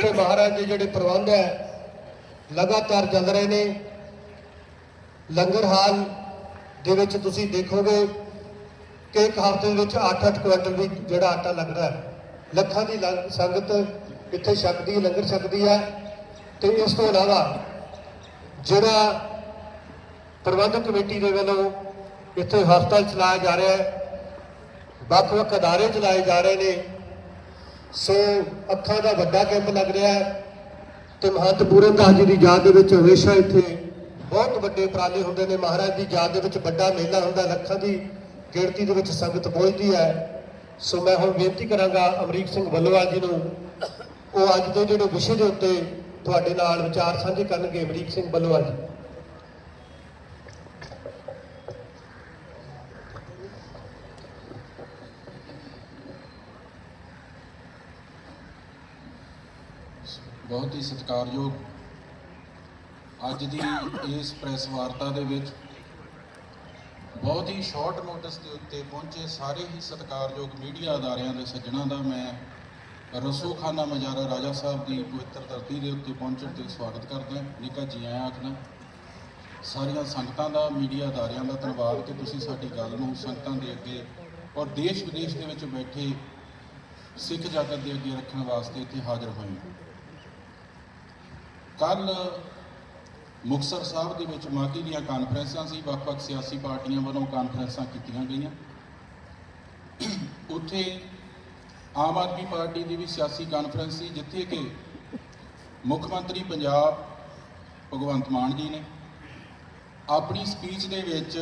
ਇੱਥੇ ਮਹਾਰਾਜ ਦੇ ਜਿਹੜੇ ਪ੍ਰਬੰਧ ਹੈ, ਲਗਾਤਾਰ ਚੱਲ ਰਹੇ ਨੇ। ਲੰਗਰ ਹਾਲ ਦੇ ਵਿੱਚ ਤੁਸੀਂ ਦੇਖੋਗੇ ਕਿ ਇੱਕ ਹਫ਼ਤੇ ਦੇ ਵਿੱਚ 8-8 ਕੁਇੰਟਲ ਵੀ ਜਿਹੜਾ ਆਟਾ ਲੱਗਦਾ ਹੈ। ਲੱਖਾਂ ਦੀ ਲੰਗ- ਸੰਗਤ ਇੱਥੇ ਛਕਦੀ, ਲੰਗਰ ਛਕਦੀ ਹੈ ਤੇ ਇਸ ਤੋਂ ਇਲਾਵਾ ਜਿਹੜਾ ਪ੍ਰਬੰਧਕ ਕਮੇਟੀ ਦੇ ਵੱਲੋਂ ਇੱਥੇ ਹਸਪਤਾਲ ਚਲਾਇਆ ਜਾ ਰਿਹਾ ਹੈ, ਵੱਖ-ਵੱਖ ਅਦਾਰੇ ਚਲਾਏ ਜਾ ਰਹੇ ਨੇ। ਸੋ ਅੱਖਾਂ ਦਾ ਵੱਡਾ ਕੈਂਪ ਲੱਗ ਰਿਹਾ ਹੈ ਤੇ ਮਹੰਤ ਪੂਰਨ ਦਾਸ ਜੀ ਦੀ ਯਾਦ ਦੇ ਵਿੱਚ ਹਮੇਸ਼ਾ ਇੱਥੇ ਬਹੁਤ ਵੱਡੇ ਉਪਰਾਲੇ ਹੁੰਦੇ ਨੇ। ਮਹਾਰਾਜ ਦੀ ਯਾਦ ਦੇ ਵਿੱਚ ਵੱਡਾ ਮੇਲਾ ਹੁੰਦਾ, ਲੱਖਾਂ ਦੀ ਗਿਣਤੀ ਦੇ ਵਿੱਚ ਸੰਗਤ ਪਹੁੰਚਦੀ ਹੈ। ਸੋ ਮੈਂ ਹੁਣ ਬੇਨਤੀ ਕਰਾਂਗਾ ਅਮਰੀਕ ਸਿੰਘ ਵੱਲੋਵਾਲ ਜੀ ਨੂੰ, ਉਹ ਅੱਜ ਦੇ ਜਿਹੜੇ ਵਿਸ਼ੇ ਦੇ ਉੱਤੇ ਤੁਹਾਡੇ ਨਾਲ ਵਿਚਾਰ ਸਾਂਝੇ ਕਰਨਗੇ ਅਮਰੀਕ ਸਿੰਘ ਵੱਲੋਵਾਲ ਜੀ। ਬਹੁਤ ਹੀ ਸਤਿਕਾਰਯੋਗ ਅੱਜ ਦੀ ਇਸ ਪ੍ਰੈਸ ਵਾਰਤਾ ਦੇ ਵਿੱਚ ਬਹੁਤ ਹੀ ਸ਼ਾਰਟ ਨੋਟਿਸ ਦੇ ਉੱਤੇ ਪਹੁੰਚੇ ਸਾਰੇ ਹੀ ਸਤਿਕਾਰਯੋਗ ਮੀਡੀਆ ਅਦਾਰਿਆਂ ਦੇ ਸੱਜਣਾਂ ਦਾ ਮੈਂ ਰਸੂਖਾਨਾ ਮਜਾਰਾ ਰਾਜਾ ਸਾਹਿਬ ਦੀ ਪਵਿੱਤਰ ਧਰਤੀ ਦੇ ਉੱਤੇ ਪਹੁੰਚਣ ਤੇ ਸਵਾਗਤ ਕਰਦਾ ਨਿੱਘਾ ਜੀ ਆਇਆਂ ਆਖਣਾ, ਸਾਰੀਆਂ ਸੰਗਤਾਂ ਦਾ ਮੀਡੀਆ ਅਦਾਰਿਆਂ ਦਾ ਧੰਨਵਾਦ ਕਿ ਤੁਸੀਂ ਸਾਡੀ ਗੱਲ ਨੂੰ ਸੰਗਤਾਂ ਦੇ ਅੱਗੇ ਔਰ ਦੇਸ਼ ਵਿਦੇਸ਼ ਦੇ ਵਿੱਚ ਬੈਠੇ ਸਿੱਖ ਜਾਗਤ ਦੇ ਅੱਗੇ ਰੱਖਣ ਵਾਸਤੇ ਇੱਥੇ ਹਾਜ਼ਰ ਹੋਏ ਕੱਲ ਮੁਕਤਸਰ ਸਾਹਿਬ ਦੇ ਵਿੱਚ ਮਾਗੀ ਦੀਆਂ ਕਾਨਫਰੰਸਾਂ ਸੀ, ਵੱਖ-ਵੱਖ ਸਿਆਸੀ ਪਾਰਟੀਆਂ ਵੱਲੋਂ ਕਾਨਫਰੰਸਾਂ ਕੀਤੀਆਂ ਗਈਆਂ। ਉੱਥੇ ਆਮ ਆਦਮੀ ਪਾਰਟੀ ਦੀ ਵੀ ਸਿਆਸੀ ਕਾਨਫਰੰਸ ਸੀ, ਜਿੱਥੇ ਕਿ ਮੁੱਖ ਮੰਤਰੀ ਪੰਜਾਬ ਭਗਵੰਤ ਮਾਨ ਜੀ ਨੇ ਆਪਣੀ ਸਪੀਚ ਦੇ ਵਿੱਚ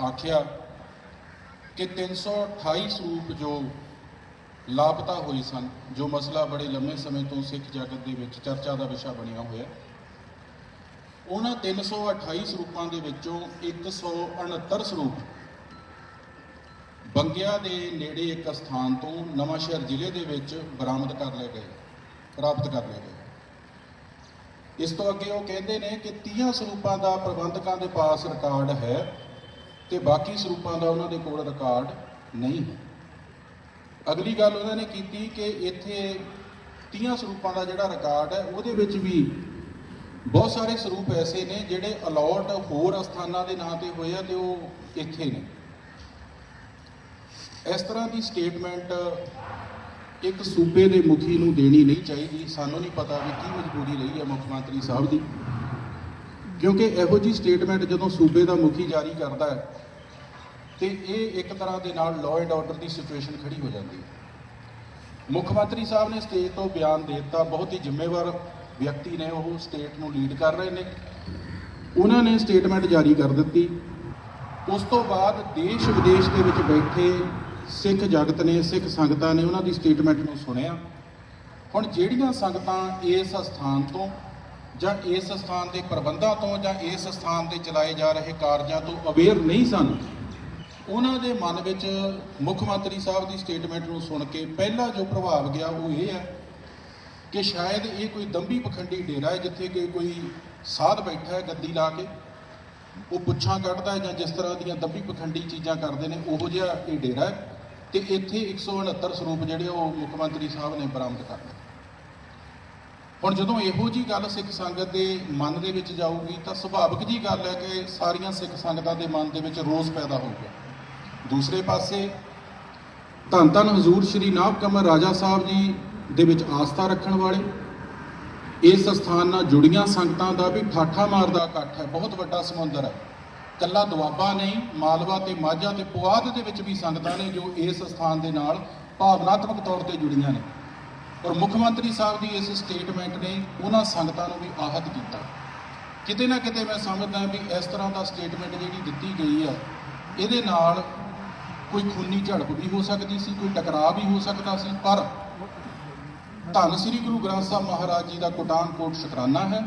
ਆਖਿਆ ਕਿ 328 ਸਰੂਪ ਜੋ ਲਾਪਤਾ ਹੋਏ ਸਨ, ਜੋ ਮਸਲਾ ਬੜੇ ਲੰਮੇ ਸਮੇਂ ਤੋਂ ਸਿੱਖ ਜਗਤ ਦੇ ਵਿੱਚ ਚਰਚਾ ਦਾ ਵਿਸ਼ਾ ਬਣਿਆ ਹੋਇਆ। ਉਹਨਾਂ 328 ਸਰੂਪਾਂ ਦੇ ਵਿੱਚੋਂ 169 ਸਰੂਪ ਬੰਗਿਆ ਦੇ ਨੇੜੇ ਇੱਕ ਸਥਾਨ ਤੋਂ ਨਵਾਂ ਸ਼ਹਿਰ ਜ਼ਿਲ੍ਹੇ ਦੇ ਵਿੱਚ ਬਰਾਮਦ ਕਰ ਲਏ ਗਏ, ਪ੍ਰਾਪਤ ਕਰ ਲਏ ਗਏ। ਇਸ ਤੋਂ ਅੱਗੇ ਉਹ ਕਹਿੰਦੇ ਨੇ ਕਿ 30 ਸਰੂਪਾਂ ਦਾ ਪ੍ਰਬੰਧਕਾਂ ਦੇ ਪਾਸ ਰਿਕਾਰਡ ਹੈ ਤੇ ਬਾਕੀ ਸਰੂਪਾਂ ਦਾ ਉਹਨਾਂ ਦੇ ਕੋਲ ਰਿਕਾਰਡ ਨਹੀਂ ਹੈ। ਅਗਲੀ ਗੱਲ ਉਹਨਾਂ ਨੇ ਕੀਤੀ ਕਿ ਇੱਥੇ 30 ਸਰੂਪਾਂ ਦਾ ਜਿਹੜਾ ਰਿਕਾਰਡ ਹੈ, ਉਹਦੇ ਵਿੱਚ ਵੀ ਬਹੁਤ ਸਾਰੇ ਸਰੂਪ ਐਸੇ ਨੇ ਜਿਹੜੇ ਅਲਾਟ ਹੋਰ ਅਸਥਾਨਾਂ ਦੇ ਨਾਂ ਤੇ ਹੋਏ ਆ ਤੇ ਉਹ ਇੱਥੇ ਨੇ। ਇਸ ਤਰ੍ਹਾਂ ਦੀ ਸਟੇਟਮੈਂਟ ਇੱਕ ਸੂਬੇ ਦੇ ਮੁਖੀ ਨੂੰ ਦੇਣੀ ਨਹੀਂ ਚਾਹੀਦੀ। ਸਾਨੂੰ ਨਹੀਂ ਪਤਾ ਵੀ ਕੀ ਮਜਬੂਰੀ ਰਹੀ ਹੈ ਮੁੱਖ ਮੰਤਰੀ ਸਾਹਿਬ ਦੀ। ਕਿਉਂਕਿ ਇਹੋ ਜੀ ਸਟੇਟਮੈਂਟ ਜਦੋਂ ਸੂਬੇ ਦਾ ਮੁਖੀ ਜਾਰੀ ਕਰਦਾ ਹੈ ਤੇ ਇਹ ਇੱਕ ਤਰ੍ਹਾਂ ਦੇ ਨਾਲ ਲਾਅ ਐਂਡ ਆਰਡਰ ਦੀ ਸਿਚੁਏਸ਼ਨ ਖੜੀ ਹੋ ਜਾਂਦੀ ਹੈ। ਮੁੱਖ ਮੰਤਰੀ ਸਾਹਿਬ ਨੇ ਸਟੇਟ ਤੋਂ ਬਿਆਨ ਦੇ ਦਿੱਤਾ, ਬਹੁਤ ਹੀ ਜ਼ਿੰਮੇਵਾਰ ਵਿਅਕਤੀ ਨੇ ਉਹ ਸਟੇਟ ਨੂੰ ਲੀਡ ਕਰ ਰਹੇ ਨੇ। ਉਹਨਾਂ ਨੇ ਸਟੇਟਮੈਂਟ ਜਾਰੀ ਕਰ ਦਿੱਤੀ। ਉਸ ਤੋਂ ਬਾਅਦ ਦੇਸ਼ ਵਿਦੇਸ਼ ਦੇ ਵਿੱਚ ਬੈਠੇ ਸਿੱਖ ਜਗਤ ਨੇ, ਸਿੱਖ ਸੰਗਤਾਂ ਨੇ ਉਹਨਾਂ ਦੀ ਸਟੇਟਮੈਂਟ ਨੂੰ ਸੁਣਿਆ। ਹੁਣ ਜਿਹੜੀਆਂ ਸੰਗਤਾਂ ਇਸ ਸਥਾਨ ਤੋਂ ਜਾਂ ਇਸ ਸਥਾਨ ਦੇ ਪ੍ਰਬੰਧਾਂ ਤੋਂ ਜਾਂ ਇਸ ਸਥਾਨ ਤੇ ਚਲਾਏ ਜਾ ਰਹੇ ਕਾਰਜਾਂ ਤੋਂ ਅਵੇਅਰ ਨਹੀਂ ਸਨ ਉਹਨਾਂ ਦੇ ਮਨ ਵਿੱਚ ਮੁੱਖ ਮੰਤਰੀ ਸਾਹਿਬ ਦੀ ਸਟੇਟਮੈਂਟ ਨੂੰ ਸੁਣ ਕੇ ਪਹਿਲਾ ਜੋ ਪ੍ਰਭਾਵ ਗਿਆ ਉਹ ਇਹ ਹੈ ਕਿ ਸ਼ਾਇਦ ਇਹ ਕੋਈ ਦੰਬੀ ਪਖੰਡੀ ਡੇਰਾ ਹੈ ਜਿੱਥੇ ਕਿ ਕੋਈ ਸਾਧ ਬੈਠਾ ਹੈ ਗੱਦੀ ਲਾ ਕੇ, ਉਹ ਪੁੱਛਾਂ ਕੱਢਦਾ ਹੈ ਜਾਂ ਜਿਸ ਤਰ੍ਹਾਂ ਦੀਆਂ ਦੰਭੀ ਪਖੰਡੀ ਚੀਜ਼ਾਂ ਕਰਦੇ ਨੇ, ਉਹੋ ਜਿਹਾ ਇਹ ਡੇਰਾ ਹੈ ਤੇ ਇੱਥੇ 169 ਸਰੂਪ ਜਿਹੜੇ ਉਹ ਮੁੱਖ ਮੰਤਰੀ ਸਾਹਿਬ ਨੇ ਬਰਾਮਦ ਕਰ ਲਏ। ਹੁਣ ਜਦੋਂ ਇਹੋ ਜੀ ਗੱਲ ਸਿੱਖ ਸੰਗਤ ਦੇ ਮਨ ਦੇ ਵਿੱਚ ਜਾਊਗੀ ਤਾਂ ਸੁਭਾਵਿਕ ਜੀ ਗੱਲ ਹੈ ਕਿ ਸਾਰੀਆਂ ਸਿੱਖ ਸੰਗਤਾਂ ਦੇ ਮਨ ਦੇ ਵਿੱਚ ਰੋਸ ਪੈਦਾ ਹੋਊਗਾ ਦੂਸਰੇ ਪਾਸੇ ਧੰਨ ਧੰਨ ਹਜ਼ੂਰ ਸ਼੍ਰੀ ਨਾਭ ਕਮਰ ਰਾਜਾ ਸਾਹਿਬ ਜੀ ਦੇ ਵਿੱਚ ਆਸਥਾ ਰੱਖਣ ਵਾਲੇ, ਇਸ ਸਥਾਨ ਨਾਲ ਜੁੜੀਆਂ ਸੰਗਤਾਂ ਦਾ ਵੀ ਠਾਠਾ ਮਾਰਦਾ ਇਕੱਠ ਹੈ, ਬਹੁਤ ਵੱਡਾ ਸਮੁੰਦਰ ਹੈ। ਕੱਲਾ ਦੁਆਬਾ ਨਹੀਂ, ਮਾਲਵਾ ਤੇ ਮਾਝਾ ਤੇ ਪੁਆਧ ਦੇ ਵਿੱਚ ਵੀ ਸੰਗਤਾਂ ਨੇ ਜੋ ਇਸ ਸਥਾਨ ਦੇ ਨਾਲ ਭਾਵਨਾਤਮਕ ਤੌਰ ਤੇ ਜੁੜੀਆਂ ਨੇ। ਔਰ ਮੁੱਖ ਮੰਤਰੀ ਸਾਹਿਬ ਦੀ ਇਸ ਸਟੇਟਮੈਂਟ ਨੇ ਉਹਨਾਂ ਸੰਗਤਾਂ ਨੂੰ ਵੀ ਆਹਤ ਕੀਤਾ। ਕਿਤੇ ਨਾ ਕਿਤੇ ਮੈਂ ਸਮਝਦਾ ਵੀ ਇਸ ਤਰ੍ਹਾਂ ਦਾ ਸਟੇਟਮੈਂਟ ਜਿਹੜੀ ਦਿੱਤੀ ਗਈ ਹੈ, ਇਹਦੇ ਨਾਲ ਕੋਈ ਖੂਨੀ ਝੜਪ ਵੀ ਹੋ ਸਕਦੀ ਸੀ, ਕੋਈ ਟਕਰਾਅ ਵੀ ਹੋ ਸਕਦਾ ਸੀ, ਪਰ ਧੰਨ ਸ੍ਰੀ ਗੁਰੂ ਗ੍ਰੰਥ ਸਾਹਿਬ ਮਹਾਰਾਜ ਜੀ ਦਾ ਕੋਟਾਨ ਕੋਟ ਸ਼ੁਕਰਾਨਾ ਹੈ।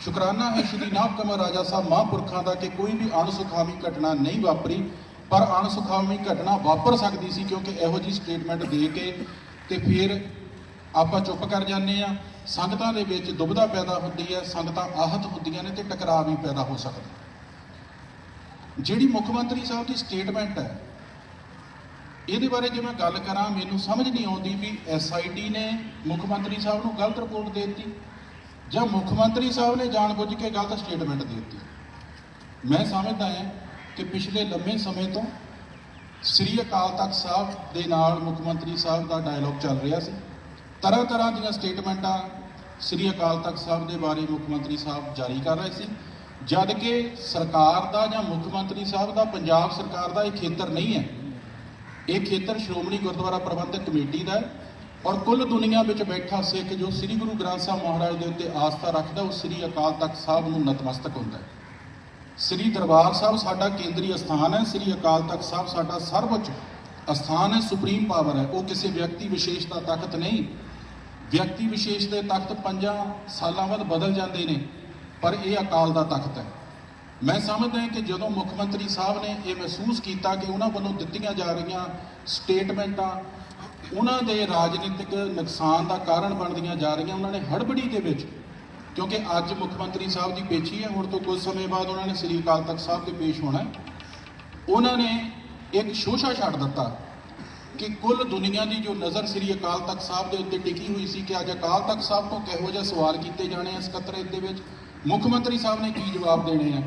ਸ਼ੁਕਰਾਨਾ ਹੈ ਸ਼੍ਰੀ ਨਾਮ ਕਮਲ ਰਾਜਾ ਸਾਹਿਬ ਮਹਾਂਪੁਰਖਾਂ ਦਾ ਕਿ ਕੋਈ ਵੀ ਅਣਸੁਖਾਵੀ ਘਟਨਾ ਨਹੀਂ ਵਾਪਰੀ, ਪਰ ਅਣਸੁਖਾਵੀ ਘਟਨਾ ਵਾਪਰ ਸਕਦੀ ਸੀ ਕਿਉਂਕਿ ਇਹੋ ਜੀ ਸਟੇਟਮੈਂਟ ਦੇ ਕੇ ਤੇ ਫਿਰ ਆਪਾਂ ਚੁੱਪ ਕਰ ਜਾਂਦੇ ਆ ਸੰਗਤਾਂ ਦੇ ਵਿੱਚ ਦੁਬਧਾ ਪੈਦਾ ਹੁੰਦੀ ਹੈ, ਸੰਗਤਾਂ ਆਹਤ ਹੁੰਦੀਆਂ ਨੇ ਤੇ ਟਕਰਾਅ ਵੀ ਪੈਦਾ ਹੋ ਸਕਦਾ। ਜਿਹੜੀ ਮੁੱਖ ਮੰਤਰੀ ਸਾਹਿਬ ਦੀ ਸਟੇਟਮੈਂਟ ਹੈ ਇਹਦੇ ਬਾਰੇ ਜੇ ਮੈਂ ਗੱਲ ਕਰਾਂ, ਮੈਨੂੰ ਸਮਝ ਨਹੀਂ ਆਉਂਦੀ ਵੀ ਐਸਆਈਟੀ ਨੇ ਮੁੱਖ ਮੰਤਰੀ ਸਾਹਿਬ ਨੂੰ ਗਲਤ ਰਿਪੋਰਟ ਦੇ ਦਿੱਤੀ ਜਾਂ ਮੁੱਖ ਮੰਤਰੀ ਸਾਹਿਬ ਨੇ ਜਾਣਬੁੱਝ ਕੇ ਗਲਤ ਸਟੇਟਮੈਂਟ ਦੇ ਦਿੱਤੀ। ਮੈਂ ਸਮਝਦਾ ਹਾਂ ਕਿ ਪਿਛਲੇ ਲੰਮੇ ਸਮੇਂ ਤੋਂ ਸ੍ਰੀ ਅਕਾਲ ਤਖਤ ਸਾਹਿਬ ਦੇ ਨਾਲ ਮੁੱਖ ਮੰਤਰੀ ਸਾਹਿਬ ਦਾ ਡਾਇਲੌਗ ਚੱਲ ਰਿਹਾ ਸੀ। ਤਰ੍ਹਾਂ ਤਰ੍ਹਾਂ ਦੀਆਂ ਸਟੇਟਮੈਂਟਾਂ ਸ੍ਰੀ ਅਕਾਲ ਤਖਤ ਸਾਹਿਬ ਦੇ ਬਾਰੇ ਮੁੱਖ ਮੰਤਰੀ ਸਾਹਿਬ ਜਾਰੀ ਕਰ ਰਹੇ ਸੀ। ਜਦ ਕਿ ਸਰਕਾਰ ਦਾ ਜਾਂ ਮੁੱਖ ਮੰਤਰੀ ਸਾਹਿਬ ਦਾ, ਪੰਜਾਬ ਸਰਕਾਰ ਦਾ ਇਹ ਖੇਤਰ ਨਹੀਂ ਹੈ। ਇਹ ਖੇਤਰ ਸ਼੍ਰੋਮਣੀ ਗੁਰਦੁਆਰਾ ਪ੍ਰਬੰਧਕ ਕਮੇਟੀ ਦਾ ਔਰ ਕੁੱਲ ਦੁਨੀਆ ਵਿੱਚ ਬੈਠਾ ਸਿੱਖ ਜੋ ਸ੍ਰੀ ਗੁਰੂ ਗ੍ਰੰਥ ਸਾਹਿਬ ਮਹਾਰਾਜ ਦੇ ਉੱਤੇ ਆਸਥਾ ਰੱਖਦਾ, ਉਹ ਸ੍ਰੀ ਅਕਾਲ ਤਖਤ ਸਾਹਿਬ ਨੂੰ ਨਤਮਸਤਕ ਹੁੰਦਾ ਹੈ। ਸ੍ਰੀ ਦਰਬਾਰ ਸਾਹਿਬ ਸਾਡਾ ਕੇਂਦਰੀ ਅਸਥਾਨ ਹੈ, ਸ੍ਰੀ ਅਕਾਲ ਤਖਤ ਸਾਹਿਬ ਸਾਡਾ ਸਰਵਉੱਚ ਅਸਥਾਨ ਹੈ, ਸੁਪਰੀਮ ਪਾਵਰ ਹੈ। ਉਹ ਕਿਸੇ ਵਿਅਕਤੀ ਵਿਸ਼ੇਸ਼ ਦਾ ਤਖਤ ਨਹੀਂ। ਵਿਅਕਤੀ ਵਿਸ਼ੇਸ਼ ਦੇ ਤਖਤ ਪੰਜਾਂ ਸਾਲਾਂ ਬਾਅਦ ਬਦਲ ਜਾਂਦੇ ਨੇ, ਪਰ ਇਹ ਅਕਾਲ ਦਾ ਤਖਤ ਹੈ। ਮੈਂ ਸਮਝਦਾ ਕਿ ਜਦੋਂ ਮੁੱਖ ਮੰਤਰੀ ਸਾਹਿਬ ਨੇ ਇਹ ਮਹਿਸੂਸ ਕੀਤਾ ਕਿ ਉਹਨਾਂ ਵੱਲੋਂ ਦਿੱਤੀਆਂ ਜਾ ਰਹੀਆਂ ਸਟੇਟਮੈਂਟਾਂ ਉਹਨਾਂ ਦੇ ਰਾਜਨੀਤਿਕ ਨੁਕਸਾਨ ਦਾ ਕਾਰਨ ਬਣਦੀਆਂ ਜਾ ਰਹੀਆਂ, ਉਹਨਾਂ ਨੇ ਹੜਬੜੀ ਦੇ ਵਿੱਚ, ਕਿਉਂਕਿ ਅੱਜ ਮੁੱਖ ਮੰਤਰੀ ਸਾਹਿਬ ਦੀ ਪੇਚੀ ਹੈ, ਹੁਣ ਤੋਂ ਕੁਝ ਸਮੇਂ ਬਾਅਦ ਉਹਨਾਂ ਨੇ ਸ੍ਰੀ ਅਕਾਲ ਤਖਤ ਸਾਹਿਬ ਤੇ ਪੇਸ਼ ਹੋਣਾ ਉਹਨਾਂ ਨੇ ਇੱਕ ਸ਼ੋਸ਼ਾ ਛੱਡ ਦਿੱਤਾ ਕਿ ਕੁੱਲ ਦੁਨੀਆ ਦੀ ਜੋ ਨਜ਼ਰ ਸ੍ਰੀ ਅਕਾਲ ਤਖਤ ਸਾਹਿਬ ਦੇ ਉੱਤੇ ਟਿਕੀ ਹੋਈ ਸੀ ਕਿ ਅੱਜ ਅਕਾਲ ਤਖਤ ਸਾਹਿਬ ਤੋਂ ਕਿਹੋ ਜਿਹੇ ਸਵਾਲ ਕੀਤੇ ਜਾਣੇ ਆ ਸਕੱਤਰੇਤ ਦੇ ਵਿੱਚ, ਮੁੱਖ ਮੰਤਰੀ ਸਾਹਿਬ ਨੇ ਕੀ ਜਵਾਬ ਦੇਣੇ ਆ?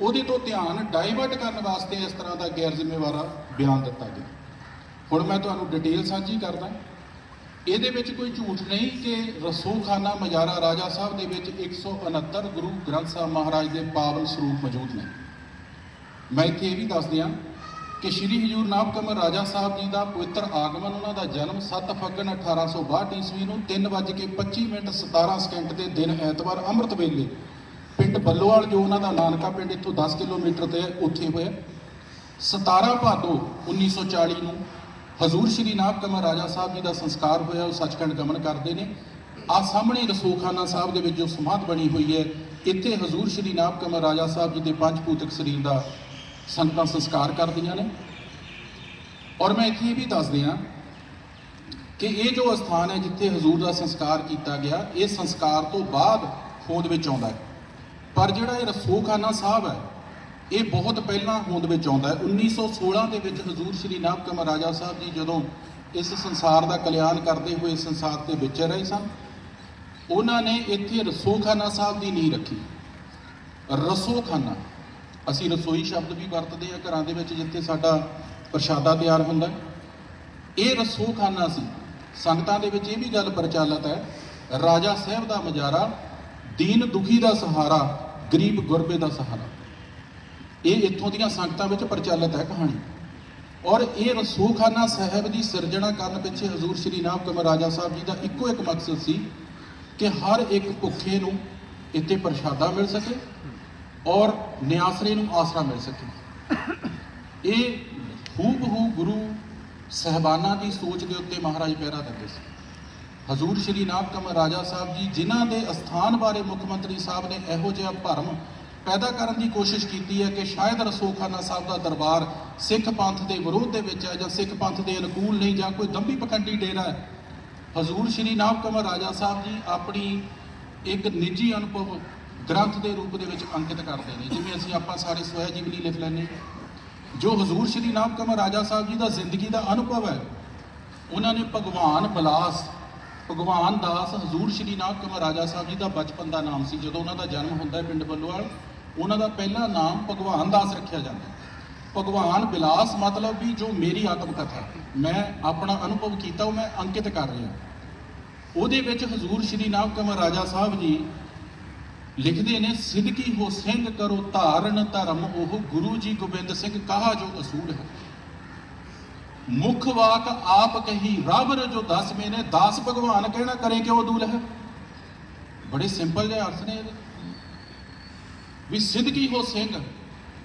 ਉਹਦੇ ਤੋਂ ਧਿਆਨ ਡਾਈਵਰਟ ਕਰਨ ਵਾਸਤੇ ਇਸ ਤਰ੍ਹਾਂ ਦਾ ਗੈਰ ਜ਼ਿੰਮੇਵਾਰਾ ਬਿਆਨ ਦਿੱਤਾ ਗਿਆ। ਹੁਣ ਮੈਂ ਤੁਹਾਨੂੰ ਡਿਟੇਲ ਸਾਂਝੀ ਕਰਦਾ ਇਹਦੇ ਵਿੱਚ ਕੋਈ ਝੂਠ ਨਹੀਂ ਕਿ ਰਸੂਖਾਨਾ ਮਜਾਰਾ ਰਾਜਾ ਸਾਹਿਬ ਦੇ ਵਿੱਚ 169 ਗੁਰੂ ਗ੍ਰੰਥ ਸਾਹਿਬ ਮਹਾਰਾਜ ਦੇ ਪਾਵਨ ਸਰੂਪ ਮੌਜੂਦ ਨੇ। ਮੈਂ ਇੱਥੇ ਇਹ ਵੀ ਦੱਸ ਦਿਆਂ ਕਿ ਸ਼੍ਰੀ ਹਜੂਰ ਨਾਬ ਕਮਰ ਰਾਜਾ ਸਾਹਿਬ ਜੀ ਦਾ ਪਵਿੱਤਰ ਆਗਮਨ ਉਹਨਾਂ ਦਾ ਜਨਮ 7 ਫੱਗਣ 1862 ਈਸਵੀ ਨੂੰ 3:25 ਮਿੰਟ 17 ਸਕਿੰਟ ਦੇ ਦਿਨ ਐਤਵਾਰ ਅੰਮ੍ਰਿਤ ਵੇਲੇ ਪਿੰਡ ਬੱਲੋਵਾਲ, ਜੋ ਉਹਨਾਂ ਦਾ ਨਾਨਕਾ ਪਿੰਡ ਇੱਥੋਂ 10 ਕਿਲੋਮੀਟਰ ਤੇ ਉੱਥੇ ਹੋਇਆ। 17 ਭਾਦੋ 1940 ਨੂੰ ਹਜ਼ੂਰ ਸ਼੍ਰੀ ਨਾਬ ਕਮਰ ਰਾਜਾ ਸਾਹਿਬ ਜੀ ਦਾ ਸੰਸਕਾਰ ਹੋਇਆ, ਉਹ ਸੱਚਖੰਡ ਗਮਨ ਕਰਦੇ ਨੇ। ਆ ਸਾਹਮਣੇ ਰਸੂਖਾਨਾ ਸਾਹਿਬ ਦੇ ਵਿੱਚ ਜੋ ਸਮਾਧ ਬਣੀ ਹੋਈ ਹੈ, ਇੱਥੇ ਹਜ਼ੂਰ ਸ਼੍ਰੀ ਨਾਬ ਕਮਰ ਰਾਜਾ ਸਾਹਿਬ ਜੀ ਦੇ ਪੰਜ ਭੂਤਕ ਸਰੀਰ ਦਾ ਸੰਗਤਾਂ ਸੰਸਕਾਰ ਕਰਦੀਆਂ ਨੇ। ਔਰ ਮੈਂ ਇੱਥੇ ਇਹ ਵੀ ਦੱਸ ਦਿਆਂ ਕਿ ਇਹ ਜੋ ਅਸਥਾਨ ਹੈ ਜਿੱਥੇ ਹਜ਼ੂਰ ਦਾ ਸੰਸਕਾਰ ਕੀਤਾ ਗਿਆ, ਇਹ ਸੰਸਕਾਰ ਤੋਂ ਬਾਅਦ ਹੋਂਦ ਵਿੱਚ ਆਉਂਦਾ ਹੈ। ਪਰ ਜਿਹੜਾ ਇਹ ਰਸੂਖਾਨਾ ਸਾਹਿਬ ਹੈ, ਇਹ ਬਹੁਤ ਪਹਿਲਾਂ ਹੋਂਦ ਵਿੱਚ ਆਉਂਦਾ ਹੈ। 1916 ਦੇ ਵਿੱਚ ਹਜ਼ੂਰ ਸ਼੍ਰੀ ਨਾਮ ਕਮਰ ਰਾਜਾ ਸਾਹਿਬ ਜੀ ਜਦੋਂ ਇਸ ਸੰਸਾਰ ਦਾ ਕਲਿਆਣ ਕਰਦੇ ਹੋਏ ਸੰਸਾਰ ਤੇ ਵਿਚਰ ਰਹੇ ਸਨ, ਉਹਨਾਂ ਨੇ ਇੱਥੇ ਰਸੂਖਾਨਾ ਸਾਹਿਬ ਦੀ ਨੀਂਹ ਰੱਖੀ। ਰਸੋਖਾਨਾ ਅਸੀਂ ਰਸੋਈ ਸ਼ਬਦ ਵੀ ਵਰਤਦੇ ਆ ਘਰਾਂ ਦੇ ਵਿੱਚ ਜਿੱਥੇ ਸਾਡਾ ਪ੍ਰਸ਼ਾਦਾ ਤਿਆਰ ਹੁੰਦਾ ਇਹ ਰਸੋਖਾਨਾ ਸੀ। ਸੰਗਤਾਂ ਦੇ ਵਿੱਚ ਇਹ ਵੀ ਗੱਲ ਪ੍ਰਚਲਿਤ ਹੈ, ਰਾਜਾ ਸਾਹਿਬ ਦਾ ਮਜਾਰਾ ਦੀਨ ਦੁਖੀ ਦਾ ਸਹਾਰਾ ਗਰੀਬ ਗੁਰਬੇ ਦਾ ਸਹਾਰਾ। ਇਹ ਇੱਥੋਂ ਦੀਆਂ ਸੰਗਤਾਂ ਵਿੱਚ ਪ੍ਰਚਲਿਤ ਹੈ ਕਹਾਣੀ। ਔਰ ਇਹ ਰਸੂਖਾਨਾ ਸਾਹਿਬ ਦੀ ਸਿਰਜਣਾ ਕਰਨ ਪਿੱਛੇ ਹਜ਼ੂਰ ਸ਼੍ਰੀ ਨਾਮ ਕਮਰ ਰਾਜਾ ਸਾਹਿਬ ਜੀ ਦਾ ਇੱਕੋ ਇੱਕ ਮਕਸਦ ਸੀ ਕਿ ਹਰ ਇੱਕ ਭੁੱਖੇ ਨੂੰ ਇੱਥੇ ਪ੍ਰਸ਼ਾਦਾ ਮਿਲ ਸਕੇ ਔਰ ਨਿਆਸਰੇ ਨੂੰ ਆਸਰਾ ਮਿਲ ਸਕੇ। ਇਹ ਹੂਬਹੂ ਗੁਰੂ ਸਹਿਬਾਨਾਂ ਦੀ ਸੋਚ ਦੇ ਉੱਤੇ ਮਹਾਰਾਜ ਪਹਿਰਾ ਦਿੰਦੇ ਸੀ। ਹਜ਼ੂਰ ਸ਼੍ਰੀ ਨਾਮ ਕਮਰ ਰਾਜਾ ਸਾਹਿਬ ਜੀ, ਜਿਨ੍ਹਾਂ ਦੇ ਅਸਥਾਨ ਬਾਰੇ ਮੁੱਖ ਮੰਤਰੀ ਸਾਹਿਬ ਨੇ ਇਹੋ ਜਿਹਾ ਭਰਮ ਪੈਦਾ ਕਰਨ ਦੀ ਕੋਸ਼ਿਸ਼ ਕੀਤੀ ਹੈ ਕਿ ਸ਼ਾਇਦ ਰਸੂਖਾਨਾ ਸਾਹਿਬ ਦਾ ਦਰਬਾਰ ਸਿੱਖ ਪੰਥ ਦੇ ਵਿਰੋਧ ਦੇ ਵਿੱਚ ਹੈ ਜਾਂ ਸਿੱਖ ਪੰਥ ਦੇ ਅਨੁਕੂਲ ਨਹੀਂ ਜਾਂ ਕੋਈ ਦੰਭੀ ਪਖੰਡੀ ਡੇਰਾ ਹੈ ਹਜ਼ੂਰ ਸ਼੍ਰੀ ਨਾਮ ਕਮਰ ਰਾਜਾ ਸਾਹਿਬ ਜੀ ਆਪਣੀ ਇੱਕ ਨਿੱਜੀ ਅਨੁਭਵ ਗ੍ਰੰਥ ਦੇ ਰੂਪ ਦੇ ਵਿੱਚ ਅੰਕਿਤ ਕਰਦੇ ਨੇ ਜਿਵੇਂ ਅਸੀਂ ਆਪਾਂ ਸਾਰੇ ਸਵੈ ਜੀਵਨੀ ਲਿਖ ਲੈਂਦੇ ਹਾਂ। ਜੋ ਹਜ਼ੂਰ ਸ਼੍ਰੀ ਨਾਮ ਕਮਰ ਰਾਜਾ ਸਾਹਿਬ ਜੀ ਦਾ ਜ਼ਿੰਦਗੀ ਦਾ ਅਨੁਭਵ ਹੈ, ਉਹਨਾਂ ਨੇ ਭਗਵਾਨ ਬਲਾਸ ਭਗਵਾਨ ਦਾਸ ਹਜ਼ੂਰ ਸ਼੍ਰੀ ਨਾਮ ਕਮਰ ਰਾਜਾ ਸਾਹਿਬ ਜੀ ਦਾ ਬਚਪਨ ਦਾ ਨਾਮ ਸੀ। ਜਦੋਂ ਉਹਨਾਂ ਦਾ ਜਨਮ ਹੁੰਦਾ ਹੈ ਪਿੰਡ ਬੱਲੋਵਾਲ ਉਹਨਾਂ ਦਾ ਪਹਿਲਾ ਨਾਮ ਭਗਵਾਨ ਦਾਸ ਰੱਖਿਆ ਜਾਂਦਾ ਭਗਵਾਨ ਬਿਲਾਸ ਮਤਲਬ ਵੀ ਜੋ ਮੇਰੀ ਆਤਮ ਕਥਾ ਮੈਂ ਆਪਣਾ ਅਨੁਭਵ ਕੀਤਾ, ਉਹ ਮੈਂ ਅੰਕਿਤ ਕਰ ਰਿਹਾ ਉਹਦੇ ਵਿੱਚ ਹਜ਼ੂਰ ਸ਼੍ਰੀ ਨਾਮ ਕਮਰ ਰਾਜਾ ਸਾਹਿਬ ਜੀ ਲਿਖਦੇ ਨੇ ਸਿੱਧਕੀ ਹੋ ਸਿੰਘ ਕਰੋ ਧਾਰਨ ਧਰਮ, ਉਹ ਗੁਰੂ ਜੀ ਗੋਬਿੰਦ ਸਿੰਘ ਕਹਾ ਜੋ ਅਸੂਲ ਹੈ। ਮੁਖ ਵਾਕ ਆਪ ਕਹੀ ਰਬਰ ਜੋ ਦਸ ਮੈਨੇ, ਦਾਸ ਭਗਵਾਨ ਕਹਿਣਾ ਕਰੇ ਕਿਉ ਦੂਲ ਹੈ? ਬੜੇ ਸਿੰਪਲ ਜਿਹੇ ਅਰਥ ਨੇ ਇਹਦੇ। ਵੀ ਸਿੱਧਕੀ ਹੋ ਸਿੰਘ?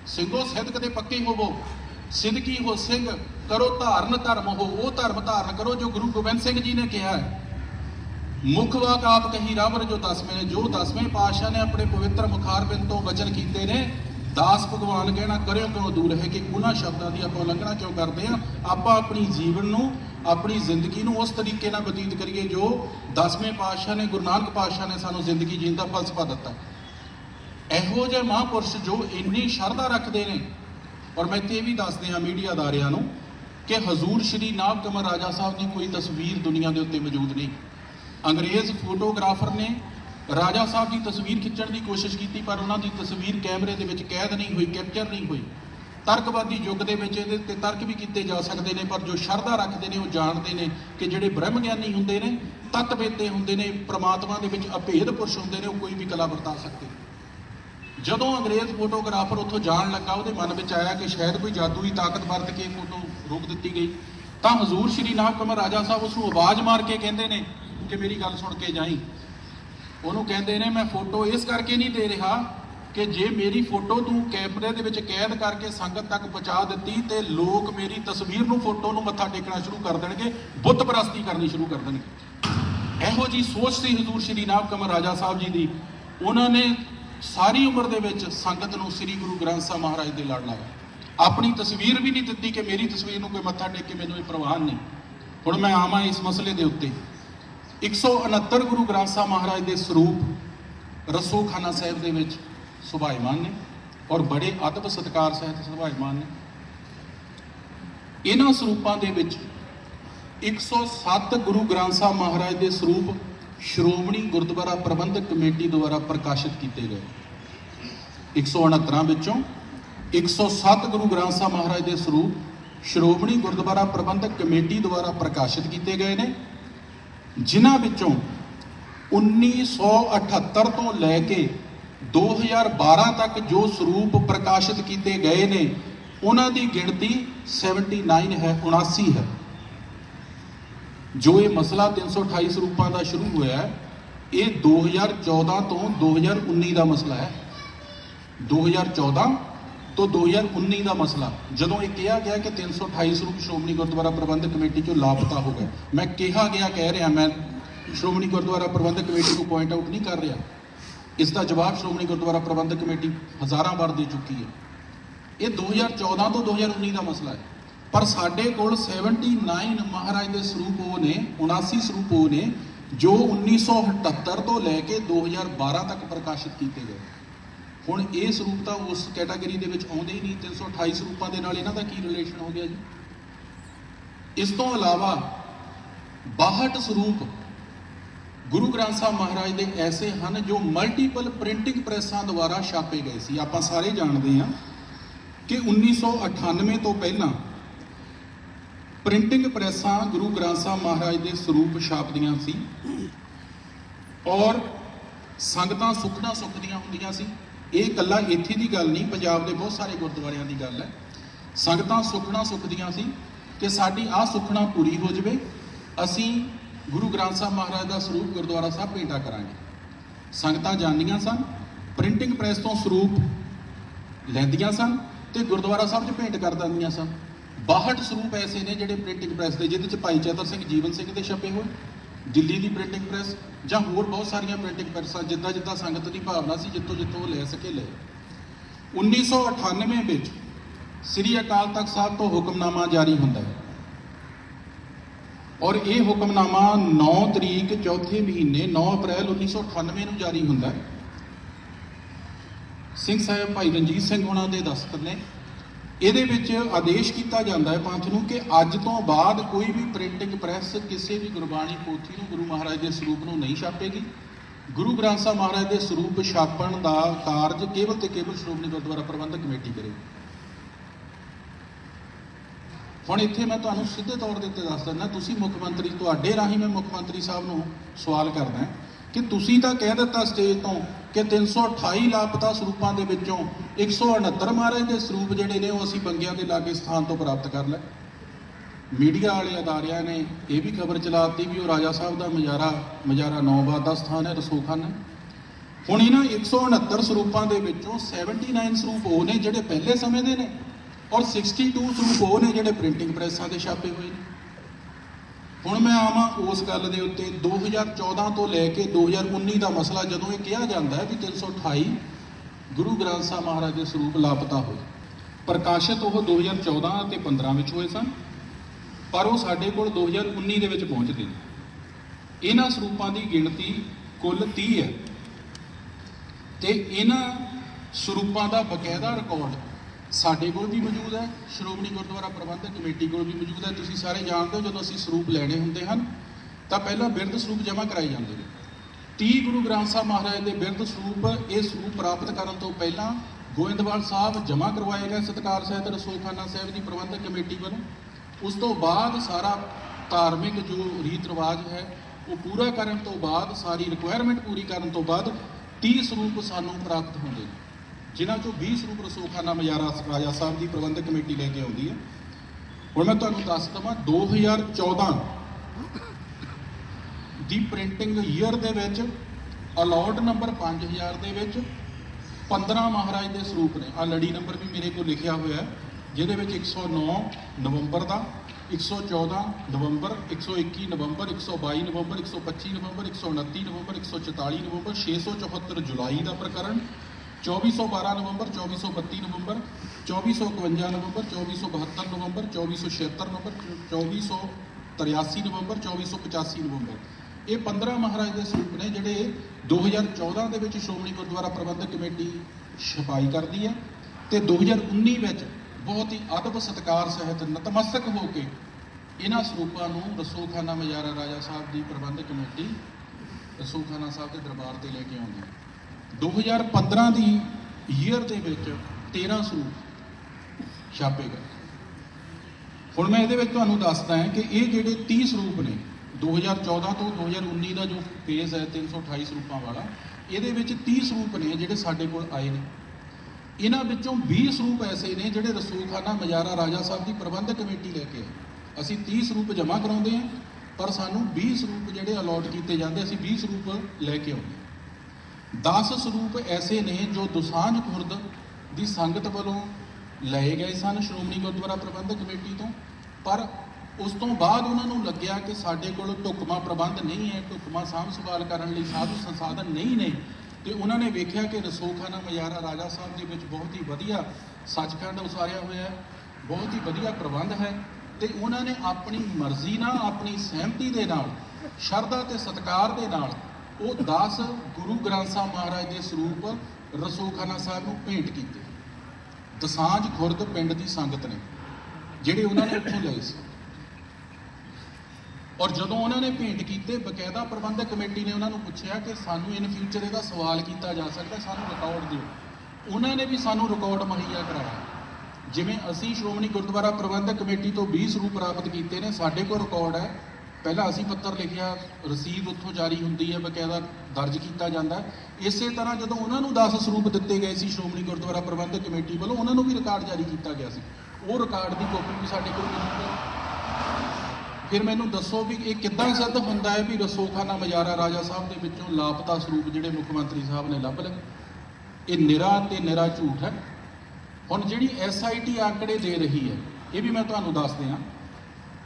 ਸਿੰਘੋ ਸਿੱਧਕ ਦੇ ਪੱਕੇ ਹੋਵੋ। ਸਿੱਧਕੀ ਹੋ ਸਿੰਘ? ਕਰੋ ਧਾਰਨ ਧਰਮ ਹੋ ਉਹ ਧਰਮ ਧਾਰਨ ਕਰੋ ਜੋ ਗੁਰੂ ਗੋਬਿੰਦ ਸਿੰਘ ਜੀ ਨੇ ਕਿਹਾ ਹੈ। ਮੁੱਖ ਵਾਕ ਆਪ ਕਹੀ ਰਾਵਰ ਜੋ ਦਸਵੇਂ ਨੇ ਜੋ ਦਸਵੇਂ ਪਾਤਸ਼ਾਹ ਨੇ ਆਪਣੇ ਪਵਿੱਤਰ ਮੁਖਾਰ ਬਿੰਦ ਤੋਂ ਵਚਨ ਕੀਤੇ ਨੇ। ਦਾਸ ਭਗਵਾਨ ਕਹਿਣਾ ਕਰਿਓ ਕਿਉਂ ਦੂਰ ਹੈ ਕਿ ਉਹਨਾਂ ਸ਼ਬਦਾਂ ਦੀ ਆਪਾਂ ਉਲੰਘਣਾ ਕਿਉਂ ਕਰਦੇ ਆ ਆਪਾਂ ਆਪਣੀ ਜੀਵਨ ਨੂੰ, ਆਪਣੀ ਜ਼ਿੰਦਗੀ ਨੂੰ ਉਸ ਤਰੀਕੇ ਨਾਲ ਬਤੀਤ ਕਰੀਏ ਜੋ ਦਸਵੇਂ ਪਾਤਸ਼ਾਹ ਨੇ, ਗੁਰੂ ਨਾਨਕ ਪਾਤਸ਼ਾਹ ਨੇ ਸਾਨੂੰ ਜ਼ਿੰਦਗੀ ਜੀਣ ਦਾ ਫਲਸਫਾ ਦਿੱਤਾ। ਇਹੋ ਜਿਹੇ ਮਹਾਂਪੁਰਸ਼ ਜੋ ਇੰਨੀ ਸ਼ਰਧਾ ਰੱਖਦੇ ਨੇ, ਔਰ ਮੈਂ ਤੇ ਇਹ ਵੀ ਦੱਸਦੇ ਆ ਮੀਡੀਆ ਅਦਾਰਿਆਂ ਨੂੰ ਕਿ ਹਜ਼ੂਰ ਸ਼੍ਰੀ ਨਾਭ ਕਮਰ ਰਾਜਾ ਸਾਹਿਬ ਦੀ ਕੋਈ ਤਸਵੀਰ ਦੁਨੀਆ ਦੇ ਉੱਤੇ ਮੌਜੂਦ ਨਹੀਂ। ਅੰਗਰੇਜ਼ ਫੋਟੋਗ੍ਰਾਫਰ ਨੇ ਰਾਜਾ ਸਾਹਿਬ ਦੀ ਤਸਵੀਰ ਖਿੱਚਣ ਦੀ ਕੋਸ਼ਿਸ਼ ਕੀਤੀ, ਪਰ ਉਹਨਾਂ ਦੀ ਤਸਵੀਰ ਕੈਮਰੇ ਦੇ ਵਿੱਚ ਕੈਦ ਨਹੀਂ ਹੋਈ, ਕੈਪਚਰ ਨਹੀਂ ਹੋਈ। ਤਰਕਵਾਦੀ ਯੁੱਗ ਦੇ ਵਿੱਚ ਇਹਦੇ ਤੇ ਤਰਕ ਵੀ ਕੀਤੇ ਜਾ ਸਕਦੇ ਨੇ, ਪਰ ਜੋ ਸ਼ਰਧਾ ਰੱਖਦੇ ਨੇ ਉਹ ਜਾਣਦੇ ਨੇ ਕਿ ਜਿਹੜੇ ਬ੍ਰਹਮ ਗਿਆਨੀ ਹੁੰਦੇ ਨੇ, ਤਤਵੇਤੇ ਹੁੰਦੇ ਨੇ, ਪ੍ਰਮਾਤਮਾ ਦੇ ਵਿੱਚ ਅਭੇਦ ਪੁਰਸ਼ ਹੁੰਦੇ ਨੇ, ਉਹ ਕੋਈ ਵੀ ਕਲਾ ਵਰਤਾ ਸਕਦੇ। ਨੇ। ਜਦੋਂ ਅੰਗਰੇਜ਼ ਫੋਟੋਗ੍ਰਾਫਰ ਉੱਥੋਂ ਜਾਣ ਲੱਗਾ, ਉਹਦੇ ਮਨ ਵਿੱਚ ਆਇਆ ਕਿ ਸ਼ਾਇਦ ਕੋਈ ਜਾਦੂਈ ਤਾਕਤ ਵਰਤ ਕੇ ਫੋਟੋ ਰੋਕ ਦਿੱਤੀ ਗਈ। ਤਾਂ ਹਜ਼ੂਰ ਸ਼੍ਰੀ ਨਾਮ ਕਮਰ ਰਾਜਾ ਸਾਹਿਬ ਉਸ ਨੂੰ ਆਵਾਜ਼ ਮਾਰ ਕੇ ਕਹਿੰਦੇ ਨੇ ਕਿ ਮੇਰੀ ਗੱਲ ਸੁਣ ਕੇ ਜਾਈ। ਉਹਨੂੰ ਕਹਿੰਦੇ ਨੇ, ਮੈਂ ਫੋਟੋ ਇਸ ਕਰਕੇ ਨਹੀਂ ਦੇ ਰਿਹਾ ਕਿ ਜੇ ਮੇਰੀ ਫੋਟੋ ਤੂੰ ਕੈਮਰੇ ਦੇ ਵਿੱਚ ਕੈਦ ਕਰਕੇ ਸੰਗਤ ਤੱਕ ਪਹੁੰਚਾ ਦਿੱਤੀ ਤੇ ਲੋਕ ਮੇਰੀ ਤਸਵੀਰ ਨੂੰ, ਫੋਟੋ ਨੂੰ ਮੱਥਾ ਟੇਕਣਾ ਸ਼ੁਰੂ ਕਰ ਦੇਣਗੇ, ਬੁੱਤ ਪ੍ਰਸਤੀ ਕਰਨੀ ਸ਼ੁਰੂ ਕਰ ਦੇਣਗੇ। ਇਹੋ ਜੀ ਸੋਚ ਸੀ ਹਜ਼ੂਰ ਸ਼੍ਰੀ ਨਾਮ ਕਮਰ ਰਾਜਾ ਸਾਹਿਬ ਜੀ ਦੀ। ਉਹਨਾਂ ਨੇ ਸਾਰੀ ਉਮਰ ਦੇ ਵਿੱਚ ਸੰਗਤ ਨੂੰ ਸ੍ਰੀ ਗੁਰੂ ਗ੍ਰੰਥ ਸਾਹਿਬ ਮਹਾਰਾਜ ਦੇ ਲੜ ਲਾਇਆ ਆਪਣੀ ਤਸਵੀਰ ਵੀ ਨਹੀਂ ਦਿੱਤੀ ਕਿ ਮੇਰੀ ਤਸਵੀਰ ਨੂੰ ਕੋਈ ਮੱਥਾ ਟੇਕ ਕੇ ਮੈਨੂੰ ਇਹ ਪ੍ਰਵਾਹ ਨਹੀਂ। ਹੁਣ ਮੈਂ ਆਵਾਂ ਇਸ ਮਸਲੇ ਦੇ ਉੱਤੇ। 169 ਗੁਰੂ ਗ੍ਰੰਥ ਸਾਹਿਬ ਮਹਾਰਾਜ ਦੇ ਸਰੂਪ ਰਸੂਖਾਨਾ ਸਾਹਿਬ ਦੇ ਵਿੱਚ ਸੁਭਾਈਮਾਨ ਨੇ ਔਰ ਬੜੇ ਅਦਬ ਸਤਕਾਰ ਸਹਿਤ ਸੁਭਾਈਮਾਨ ਨੇ। ਇਹਨਾਂ ਸਰੂਪਾਂ ਦੇ ਵਿੱਚ 107 ਗੁਰੂ ਗ੍ਰੰਥ ਸਾਹਿਬ ਮਹਾਰਾਜ ਦੇ ਸਰੂਪ ਸ਼੍ਰੋਮਣੀ ਗੁਰਦੁਆਰਾ ਪ੍ਰਬੰਧਕ ਕਮੇਟੀ ਦੁਆਰਾ ਪ੍ਰਕਾਸ਼ਿਤ ਕੀਤੇ ਗਏ। 169 ਵਿੱਚੋਂ 107 ਗੁਰੂ ਗ੍ਰੰਥ ਸਾਹਿਬ ਮਹਾਰਾਜ ਦੇ ਸਰੂਪ ਸ਼੍ਰੋਮਣੀ ਗੁਰਦੁਆਰਾ ਪ੍ਰਬੰਧਕ ਕਮੇਟੀ ਦੁਆਰਾ ਪ੍ਰਕਾਸ਼ਿਤ ਕੀਤੇ ਗਏ ਨੇ। ਜਿਨ੍ਹਾਂ ਵਿੱਚੋਂ 1978 ਤੋਂ ਲੈ ਕੇ 2012 ਤੱਕ ਜੋ ਸਰੂਪ ਪ੍ਰਕਾਸ਼ਿਤ ਕੀਤੇ ਗਏ ਨੇ, ਉਹਨਾਂ ਦੀ ਗਿਣਤੀ 79 ਹੈ 79 ਹੈ। ਜੋ ਇਹ ਮਸਲਾ 328 ਸਰੂਪਾਂ ਦਾ ਸ਼ੁਰੂ ਹੋਇਆ ਹੈ, ਇਹ 2014 ਤੋਂ 2019 ਦਾ ਮਸਲਾ ਹੈ। 2014 ਤੋਂ 2019 ਦਾ ਮਸਲਾ, ਜਦੋਂ ਇਹ ਕਿਹਾ ਗਿਆ ਕਿ 328 ਸਰੂਪ ਸ਼੍ਰੋਮਣੀ ਗੁਰਦੁਆਰਾ ਪ੍ਰਬੰਧਕ ਕਮੇਟੀ ਚੋਂ ਲਾਪਤਾ ਹੋ ਗਏ। ਮੈਂ ਕਿਹਾ ਗਿਆ, ਕਹਿ ਰਿਹਾ, ਮੈਂ ਸ਼੍ਰੋਮਣੀ ਗੁਰਦੁਆਰਾ ਪ੍ਰਬੰਧਕ ਕਮੇਟੀ ਨੂੰ ਪੁਆਇੰਟ ਆਊਟ ਨਹੀਂ ਕਰ ਰਿਹਾ। ਇਸ ਦਾ ਜਵਾਬ ਸ਼੍ਰੋਮਣੀ ਗੁਰਦੁਆਰਾ ਪ੍ਰਬੰਧਕ ਕਮੇਟੀ ਹਜ਼ਾਰਾਂ ਵਾਰ ਦੇ ਚੁੱਕੀ ਹੈ। ਇਹ 2014 ਤੋਂ 2019 ਦਾ ਮਸਲਾ ਹੈ। ਪਰ ਸਾਡੇ ਕੋਲ 79 ਮਹਾਰਾਜ ਦੇ ਸਰੂਪ ਉਹ ਨੇ 79 ਸਰੂਪ ਉਹ ਨੇ, ਜੋ 1978 ਤੋਂ ਲੈ ਕੇ 2012 ਤੱਕ ਪ੍ਰਕਾਸ਼ਿਤ ਕੀਤੇ ਗਏ। ਹੁਣ ਇਹ ਸਰੂਪ ਤਾਂ ਉਸ ਕੈਟਾਗਰੀ ਦੇ ਵਿੱਚ ਆਉਂਦੇ ਹੀ ਨਹੀਂ 328 ਸਰੂਪਾਂ ਦੇ ਨਾਲ ਇਹਨਾਂ ਦਾ ਕੀ ਰਿਲੇਸ਼ਨ ਹੋ ਗਿਆ ਜੀ? ਇਸ ਤੋਂ ਇਲਾਵਾ 62 ਸਰੂਪ ਗੁਰੂ ਗ੍ਰੰਥ ਸਾਹਿਬ ਮਹਾਰਾਜ ਦੇ ਐਸੇ ਹਨ ਜੋ ਮਲਟੀਪਲ ਪ੍ਰਿੰਟਿੰਗ ਪ੍ਰੈਸਾਂ ਦੁਆਰਾ ਛਾਪੇ ਗਏ ਸੀ। ਆਪਾਂ ਸਾਰੇ ਜਾਣਦੇ ਹਾਂ ਕਿ 1998 ਤੋਂ ਪਹਿਲਾਂ ਪ੍ਰਿੰਟਿੰਗ ਪ੍ਰੈਸਾਂ ਗੁਰੂ ਗ੍ਰੰਥ ਸਾਹਿਬ ਮਹਾਰਾਜ ਦੇ ਸਰੂਪ ਛਾਪਦੀਆਂ ਸੀ ਔਰ ਸੰਗਤਾਂ ਸੁਖਣਾ ਸੁਖਦੀਆਂ ਹੁੰਦੀਆਂ ਸੀ। ਇਹ ਇਕੱਲਾ ਇੱਥੇ ਦੀ ਗੱਲ ਨਹੀਂ, ਪੰਜਾਬ ਦੇ ਬਹੁਤ ਸਾਰੇ ਗੁਰਦੁਆਰਿਆਂ ਦੀ ਗੱਲ ਹੈ। ਸੰਗਤਾਂ ਸੁਖਣਾ ਸੁਖਦੀਆਂ ਸੀ ਕਿ ਸਾਡੀ ਆਹ ਸੁਖਣਾ ਪੂਰੀ ਹੋ ਜਾਵੇ। ਅਸੀਂ ਗੁਰੂ ਗ੍ਰੰਥ ਸਾਹਿਬ ਮਹਾਰਾਜ ਦਾ ਸਰੂਪ ਗੁਰਦੁਆਰਾ ਸਾਹਿਬ ਭੇਟਾ ਕਰਾਂਗੇ। ਸੰਗਤਾਂ ਜਾਂਦੀਆਂ ਸਨ, ਪ੍ਰਿੰਟਿੰਗ ਪ੍ਰੈਸ ਤੋਂ ਸਰੂਪ ਲੈਂਦੀਆਂ ਸਨ ਤੇ ਗੁਰਦੁਆਰਾ ਸਾਹਿਬ 'ਚ ਭੇਂਟ ਕਰ ਦਿੰਦੀਆਂ ਸਨ। 62 ਸਰੂਪ ਐਸੇ ਨੇ ਜਿਹੜੇ ਪ੍ਰਿੰਟਿੰਗ ਪ੍ਰੈਸ ਦੇ, ਜਿਹਦੇ 'ਚ ਭਾਈ ਚਤਰ ਸਿੰਘ, ਜੀਵਨ ਸਿੰਘ ਦੇ ਛਪੇ ਹੋਏ। ਦਿੱਲੀ ਦੀ ਪ੍ਰਿੰਟਿੰਗ ਪ੍ਰੈਸ ਜਾਂ ਹੋਰ ਬਹੁਤ ਸਾਰੀਆਂ ਪ੍ਰਿੰਟਿੰਗ ਪ੍ਰੈਸਾਂ ਜਿੱਦਾਂ ਜਿੱਦਾਂ ਸੰਗਤ ਦੀ ਭਾਵਨਾ ਸੀ, ਜਿੱਥੋਂ ਜਿੱਥੋਂ ਉਹ ਲੈ ਸਕੇ ਲੈ 1998 ਵਿੱਚ ਸ੍ਰੀ ਅਕਾਲ ਤਖਤ ਸਾਹਿਬ ਤੋਂ ਹੁਕਮਨਾਮਾ ਜਾਰੀ ਹੁੰਦਾ ਹੈ। ਔਰ ਇਹ ਹੁਕਮਨਾਮਾ 9 ਤਰੀਕ ਚੌਥੇ ਮਹੀਨੇ 9 ਅਪ੍ਰੈਲ 1998 ਨੂੰ ਜਾਰੀ ਹੁੰਦਾ ਹੈ। ਸਿੰਘ ਸਾਹਿਬ ਭਾਈ ਰਣਜੀਤ ਸਿੰਘ ਹੋਣਾ ਦੇ ਦਸਤਖਤ ਨੇ ਇਹਦੇ ਵਿੱਚ ਆਦੇਸ਼ ਕੀਤਾ ਜਾਂਦਾ ਹੈ ਪੰਥ ਨੂੰ ਕਿ ਅੱਜ ਤੋਂ ਬਾਅਦ ਕੋਈ ਵੀ ਪ੍ਰਿੰਟਿੰਗ ਪ੍ਰੈਸ ਕਿਸੇ ਵੀ ਗੁਰਬਾਣੀ ਪੋਥੀ ਨੂੰ ਗੁਰੂ ਮਹਾਰਾਜ ਦੇ ਸਰੂਪ ਨੂੰ ਨਹੀਂ ਛਾਪੇਗੀ। ਗੁਰੂ ਗ੍ਰੰਥ ਸਾਹਿਬ ਮਹਾਰਾਜ ਦੇ ਸਰੂਪ ਛਾਪਣ ਦਾ ਕਾਰਜ ਕੇਵਲ ਤੇ ਕੇਵਲ ਸ਼੍ਰੋਮਣੀ ਗੁਰਦੁਆਰਾ ਪ੍ਰਬੰਧਕ ਕਮੇਟੀ ਕਰੇਗੀ ਹੁਣ ਇੱਥੇ ਮੈਂ ਤੁਹਾਨੂੰ ਸਿੱਧੇ ਤੌਰ ਦੇ ਉੱਤੇ ਦੱਸ ਦਿੰਦਾ, ਤੁਸੀਂ ਮੁੱਖ ਮੰਤਰੀ, ਤੁਹਾਡੇ ਰਾਹੀਂ ਮੈਂ ਮੁੱਖ ਮੰਤਰੀ ਸਾਹਿਬ ਨੂੰ ਸਵਾਲ ਕਰਦਾ। ਕਿ ਤੁਸੀਂ ਤਾਂ ਕਹਿ ਦਿੱਤਾ ਸਟੇਜ ਤੋਂ ਕਿ 328 ਲਾਪਤਾ ਸਰੂਪਾਂ ਦੇ ਵਿੱਚੋਂ 169 ਮਹਾਰਾਜ ਦੇ ਸਰੂਪ ਜਿਹੜੇ ਨੇ ਉਹ ਅਸੀਂ ਬੰਗਿਆਂ ਦੇ ਲਾਗੇ ਸਥਾਨ ਤੋਂ ਪ੍ਰਾਪਤ ਕਰ ਲਏ। ਮੀਡੀਆ ਵਾਲੇ ਅਦਾਰਿਆਂ ਨੇ ਇਹ ਵੀ ਖਬਰ ਚਲਾਤੀ ਵੀ ਉਹ ਰਾਜਾ ਸਾਹਿਬ ਦਾ ਮਜਾਰਾ ਮਜਾਰਾ ਨੌਬਾਦ ਦਾ ਸਥਾਨ ਹੈ, ਰਸੂਖਾਨਾ ਹੁਣ ਇਹਨਾਂ 169 ਸਰੂਪਾਂ ਦੇ ਵਿੱਚੋਂ 79 ਸਰੂਪ ਉਹ ਨੇ ਜਿਹੜੇ ਪਹਿਲੇ ਸਮੇਂ ਦੇ ਨੇ ਔਰ 62 ਸਰੂਪ ਉਹ ਨੇ ਜਿਹੜੇ ਪ੍ਰਿੰਟਿੰਗ ਪ੍ਰੈਸਾਂ ਦੇ ਛਾਪੇ ਹੋਏ ਨੇ। ਹੁਣ ਮੈਂ ਆਵਾਂ ਉਸ ਗੱਲ ਦੇ ਉੱਤੇ। 2014 ਤੋਂ ਲੈ ਕੇ 2019 ਦਾ ਮਸਲਾ ਜਦੋਂ ਇਹ ਕਿਹਾ ਜਾਂਦਾ ਹੈ ਵੀ 328 ਗੁਰੂ ਗ੍ਰੰਥ ਸਾਹਿਬ ਮਹਾਰਾਜ ਦੇ ਸਰੂਪ ਲਾਪਤਾ ਹੋਏ। ਪ੍ਰਕਾਸ਼ਿਤ ਉਹ 2014 ਅਤੇ 15 ਵਿੱਚ ਹੋਏ ਸਨ, ਪਰ ਉਹ ਸਾਡੇ ਕੋਲ 2019 ਦੇ ਵਿੱਚ ਪਹੁੰਚਦੇ ਨੇ। ਇਹਨਾਂ ਸਰੂਪਾਂ ਦੀ ਗਿਣਤੀ ਕੁੱਲ 30 ਹੈ। ਤੇ ਇਹਨਾਂ ਸਰੂਪਾਂ ਦਾ ਬਕਾਇਦਾ ਰਿਕਾਰਡ ਸਾਡੇ ਕੋਲ ਵੀ ਮੌਜੂਦ ਹੈ, ਸ਼੍ਰੋਮਣੀ ਗੁਰਦੁਆਰਾ ਪ੍ਰਬੰਧਕ ਕਮੇਟੀ ਕੋਲ ਵੀ ਮੌਜੂਦ ਹੈ। ਤੁਸੀਂ ਸਾਰੇ ਜਾਣਦੇ ਹੋ ਜਦੋਂ ਅਸੀਂ ਸਰੂਪ ਲੈਣੇ ਹੁੰਦੇ ਹਨ, ਤਾਂ ਪਹਿਲਾਂ ਬਿਰਧ ਸਰੂਪ ਜਮ੍ਹਾਂ ਕਰਾਏ ਜਾਂਦੇ ਨੇ। 30 ਗੁਰੂ ਗ੍ਰੰਥ ਸਾਹਿਬ ਮਹਾਰਾਜ ਦੇ ਬਿਰਧ ਸਰੂਪ, ਇਹ ਸਰੂਪ ਪ੍ਰਾਪਤ ਕਰਨ ਤੋਂ ਪਹਿਲਾਂ ਗੋਇੰਦਵਾਲ ਸਾਹਿਬ ਜਮ੍ਹਾਂ ਕਰਵਾਏ ਗਏ ਸਤਕਾਰ ਸਹਿਤ ਰਸੂਲਖਾਨਾ ਸਾਹਿਬ ਦੀ ਪ੍ਰਬੰਧਕ ਕਮੇਟੀ ਵੱਲੋਂ। ਉਸ ਤੋਂ ਬਾਅਦ ਸਾਰਾ ਧਾਰਮਿਕ ਜੋ ਰੀਤ ਰਿਵਾਜ ਹੈ, ਉਹ ਪੂਰਾ ਕਰਨ ਤੋਂ ਬਾਅਦ, ਸਾਰੀ ਰਿਕੁਆਇਰਮੈਂਟ ਪੂਰੀ ਕਰਨ ਤੋਂ ਬਾਅਦ 30 ਸਰੂਪ ਸਾਨੂੰ ਪ੍ਰਾਪਤ ਹੁੰਦੇ ਨੇ। ਜਿਨ੍ਹਾਂ ਚੋਂ 20 ਸਰੂਪ ਰਸੂਲਖਾਨਾ ਮਜਾਰਾ ਰਾਜਾ ਸਾਹਿਬ ਦੀ ਪ੍ਰਬੰਧਕ ਕਮੇਟੀ ਲੈ ਕੇ ਆਉਂਦੀ ਹੈ। ਹੁਣ ਮੈਂ ਤੁਹਾਨੂੰ ਦੱਸ ਦਵਾਂ 2014 ਦੀ ਪ੍ਰਿੰਟਿੰਗ ਈਅਰ ਦੇ ਵਿੱਚ ਅਲਾਟ ਨੰਬਰ 5000 ਦੇ ਵਿੱਚ 15 ਮਹਾਰਾਜ ਦੇ ਸਰੂਪ ਨੇ। ਆ ਲੜੀ ਨੰਬਰ ਵੀ ਮੇਰੇ ਕੋਲ ਲਿਖਿਆ ਹੋਇਆ ਹੈ, ਜਿਹਦੇ ਵਿੱਚ 109 ਨਵੰਬਰ ਦਾ 114 ਨਵੰਬਰ 121 ਨਵੰਬਰ 122 ਨਵੰਬਰ 125 ਨਵੰਬਰ 129 ਨਵੰਬਰ 144 ਨਵੰਬਰ 674 ਜੁਲਾਈ ਦਾ ਪ੍ਰਕਰਨ 2412 ਨਵੰਬਰ 2432 ਨਵੰਬਰ 2451 ਨਵੰਬਰ 2472 ਨਵੰਬਰ 2476 ਨਵੰਬਰ 2483 ਨਵੰਬਰ 2485 ਨਵੰਬਰ ਇਹ 15 ਮਹਾਰਾਜ ਦੇ ਸਰੂਪ ਨੇ ਜਿਹੜੇ 2014 ਦੇ ਵਿੱਚ ਸ਼੍ਰੋਮਣੀ ਗੁਰਦੁਆਰਾ ਪ੍ਰਬੰਧਕ ਕਮੇਟੀ ਛਪਾਈ ਕਰਦੀ ਹੈ ਤੇ 2019 ਵਿੱਚ ਬਹੁਤ ਹੀ ਅਦਬ ਸਤਕਾਰ ਸਹਿਤ ਨਤਮਸਤਕ ਹੋ ਕੇ ਇਹਨਾਂ ਸਰੂਪਾਂ ਨੂੰ ਰਸੂਲਖਾਨਾ ਮਜਾਰਾ ਰਾਜਾ ਸਾਹਿਬ ਦੀ ਪ੍ਰਬੰਧਕ ਕਮੇਟੀ ਰਸੂਲਖਾਨਾ ਸਾਹਿਬ ਦੇ ਦਰਬਾਰ ਤੇ ਲੈ ਕੇ ਆਉਂਦੀ ਹੈ 2015 ਦੀ ਈਅਰ ਦੇ ਵਿੱਚ 13 ਸਰੂਪ ਛਾਪੇ ਗਏ। ਹੁਣ ਮੈਂ ਇਹਦੇ ਵਿੱਚ ਤੁਹਾਨੂੰ ਦੱਸਦਾ ਹਾਂ ਕਿ ਇਹ ਜਿਹੜੇ 30 ਸਰੂਪ ਨੇ 2014 ਤੋਂ 2019 ਦਾ ਜੋ ਫੇਜ਼ ਹੈ 328 ਸਰੂਪਾਂ ਵਾਲਾ, ਇਹਦੇ ਵਿੱਚ 30 ਸਰੂਪ ਨੇ ਜਿਹੜੇ ਸਾਡੇ ਕੋਲ ਆਏ ਨੇ। ਇਹਨਾਂ ਵਿੱਚੋਂ 20 ਸਰੂਪ ਐਸੇ ਨੇ ਜਿਹੜੇ ਰਸੂਲਖਾਨਾ ਮਜਾਰਾ ਰਾਜਾ ਸਾਹਿਬ ਦੀ ਪ੍ਰਬੰਧਕ ਕਮੇਟੀ ਲੈ ਕੇ ਆਏ। ਅਸੀਂ 30 ਸਰੂਪ ਜਮ੍ਹਾਂ ਕਰਾਉਂਦੇ ਹਾਂ, ਪਰ ਸਾਨੂੰ 20 ਸਰੂਪ ਜਿਹੜੇ ਅਲਾਟ ਕੀਤੇ ਜਾਂਦੇ, ਅਸੀਂ 20 ਸਰੂਪ ਲੈ ਕੇ ਆਉਂਦੇ ਹਾਂ। 10 ਸਰੂਪ ਐਸੇ ਨੇ ਜੋ ਦੁਸਾਂਝ ਖੁਰਦ ਦੀ ਸੰਗਤ ਵੱਲੋਂ ਲਏ ਗਏ ਸਨ ਸ਼੍ਰੋਮਣੀ ਗੁਰਦੁਆਰਾ ਪ੍ਰਬੰਧਕ ਕਮੇਟੀ ਤੋਂ। ਪਰ ਉਸ ਤੋਂ ਬਾਅਦ ਉਹਨਾਂ ਨੂੰ ਲੱਗਿਆ ਕਿ ਸਾਡੇ ਕੋਲ ਢੁਕਮਾ ਪ੍ਰਬੰਧ ਨਹੀਂ ਹੈ ਢੁਕਮਾ ਸਾਂਭ ਸੰਭਾਲ ਕਰਨ ਲਈ ਸਾਧੂ ਸੰਸਾਧਨ ਨਹੀਂ ਨੇ। ਤੇ ਉਹਨਾਂ ਨੇ ਵੇਖਿਆ ਕਿ ਰਸੋਖਾਨਾ ਮਜਾਰਾ ਰਾਜਾ ਸਾਹਿਬ ਦੇ ਵਿੱਚ ਬਹੁਤ ਹੀ ਵਧੀਆ ਸੱਚਖੰਡ ਉਸਾਰਿਆ ਹੋਇਆ ਹੈ, ਬਹੁਤ ਹੀ ਵਧੀਆ ਪ੍ਰਬੰਧ ਹੈ ਤੇ ਉਹਨਾਂ ਨੇ ਆਪਣੀ ਮਰਜ਼ੀ ਨਾਲ, ਆਪਣੀ ਸਹਿਮਤੀ ਦੇ ਨਾਲ, ਸ਼ਰਧਾ ਤੇ ਸਤਿਕਾਰ ਦੇ ਨਾਲ ਉਹ 10 ਗੁਰੂ ਗ੍ਰੰਥ ਸਾਹਿਬ ਮਹਾਰਾਜ ਦੇ ਸਰੂਪ ਰਸੂਖਾਨਾ ਸਾਹਿਬ ਨੂੰ ਭੇਂਟ ਕੀਤੇ। ਦਸਾਂਝ ਖੁਰਦ ਪਿੰਡ ਦੀ ਸੰਗਤ ਨੇ, ਜਿਹੜੇ ਉਹਨਾਂ ਨੇ ਉੱਥੋਂ ਲਏ ਸੀ। ਔਰ ਜਦੋਂ ਉਹਨਾਂ ਨੇ ਭੇਂਟ ਕੀਤੇ, ਬਕਾਇਦਾ ਪ੍ਰਬੰਧਕ ਕਮੇਟੀ ਨੇ ਉਹਨਾਂ ਨੂੰ ਪੁੱਛਿਆ ਕਿ ਸਾਨੂੰ ਇਨ ਫਿਊਚਰ ਇਹਦਾ ਸਵਾਲ ਕੀਤਾ ਜਾ ਸਕਦਾ, ਸਾਨੂੰ ਰਿਕਾਰਡ ਦਿਓ। ਉਹਨਾਂ ਨੇ ਵੀ ਸਾਨੂੰ ਰਿਕਾਰਡ ਮੁਹੱਈਆ ਕਰਾਇਆ। ਜਿਵੇਂ ਅਸੀਂ ਸ਼੍ਰੋਮਣੀ ਗੁਰਦੁਆਰਾ ਪ੍ਰਬੰਧਕ ਕਮੇਟੀ ਤੋਂ 20 ਸਰੂਪ ਪ੍ਰਾਪਤ ਕੀਤੇ ਨੇ, ਸਾਡੇ ਕੋਲ ਰਿਕਾਰਡ ਹੈ। ਪਹਿਲਾਂ ਅਸੀਂ ਪੱਤਰ ਲਿਖਿਆ, ਰਸੀਦ ਉੱਥੋਂ ਜਾਰੀ ਹੁੰਦੀ ਹੈ, ਬਕਾਇਦਾ ਦਰਜ ਕੀਤਾ ਜਾਂਦਾ ਇਸੇ ਤਰ੍ਹਾਂ ਜਦੋਂ ਉਹਨਾਂ ਨੂੰ 10 ਸਰੂਪ ਦਿੱਤੇ ਗਏ ਸੀ, ਸ਼੍ਰੋਮਣੀ ਗੁਰਦੁਆਰਾ ਪ੍ਰਬੰਧਕ ਕਮੇਟੀ ਵੱਲੋਂ, ਉਹਨਾਂ ਨੂੰ ਵੀ ਰਿਕਾਰਡ ਜਾਰੀ ਕੀਤਾ ਗਿਆ ਸੀ। ਉਹ ਰਿਕਾਰਡ ਦੀ ਕਾਪੀ ਵੀ ਸਾਡੇ ਕੋਲ ਮੌਜੂਦ ਹੈ। ਫਿਰ ਮੈਨੂੰ ਦੱਸੋ ਵੀ ਇਹ ਕਿੱਦਾਂ ਸਿੱਧ ਹੁੰਦਾ ਹੈ ਵੀ ਰਸੋਖਾਨਾ ਮਜਾਰਾ ਰਾਜਾ ਸਾਹਿਬ ਦੇ ਵਿੱਚੋਂ ਲਾਪਤਾ ਸਰੂਪ ਜਿਹੜੇ ਮੁੱਖ ਮੰਤਰੀ ਸਾਹਿਬ ਨੇ ਲੱਭ ਲਏ? ਇਹ ਨਿਰਾ ਤੇ ਨਿਰਾ ਝੂਠ ਹੈ। ਹੁਣ ਜਿਹੜੀ ਐਸਆਈਟੀ ਆંકੜੇ ਦੇ ਰਹੀ ਹੈ, ਇਹ ਵੀ ਮੈਂ ਤੁਹਾਨੂੰ ਦੱਸ ਦਿਆਂ।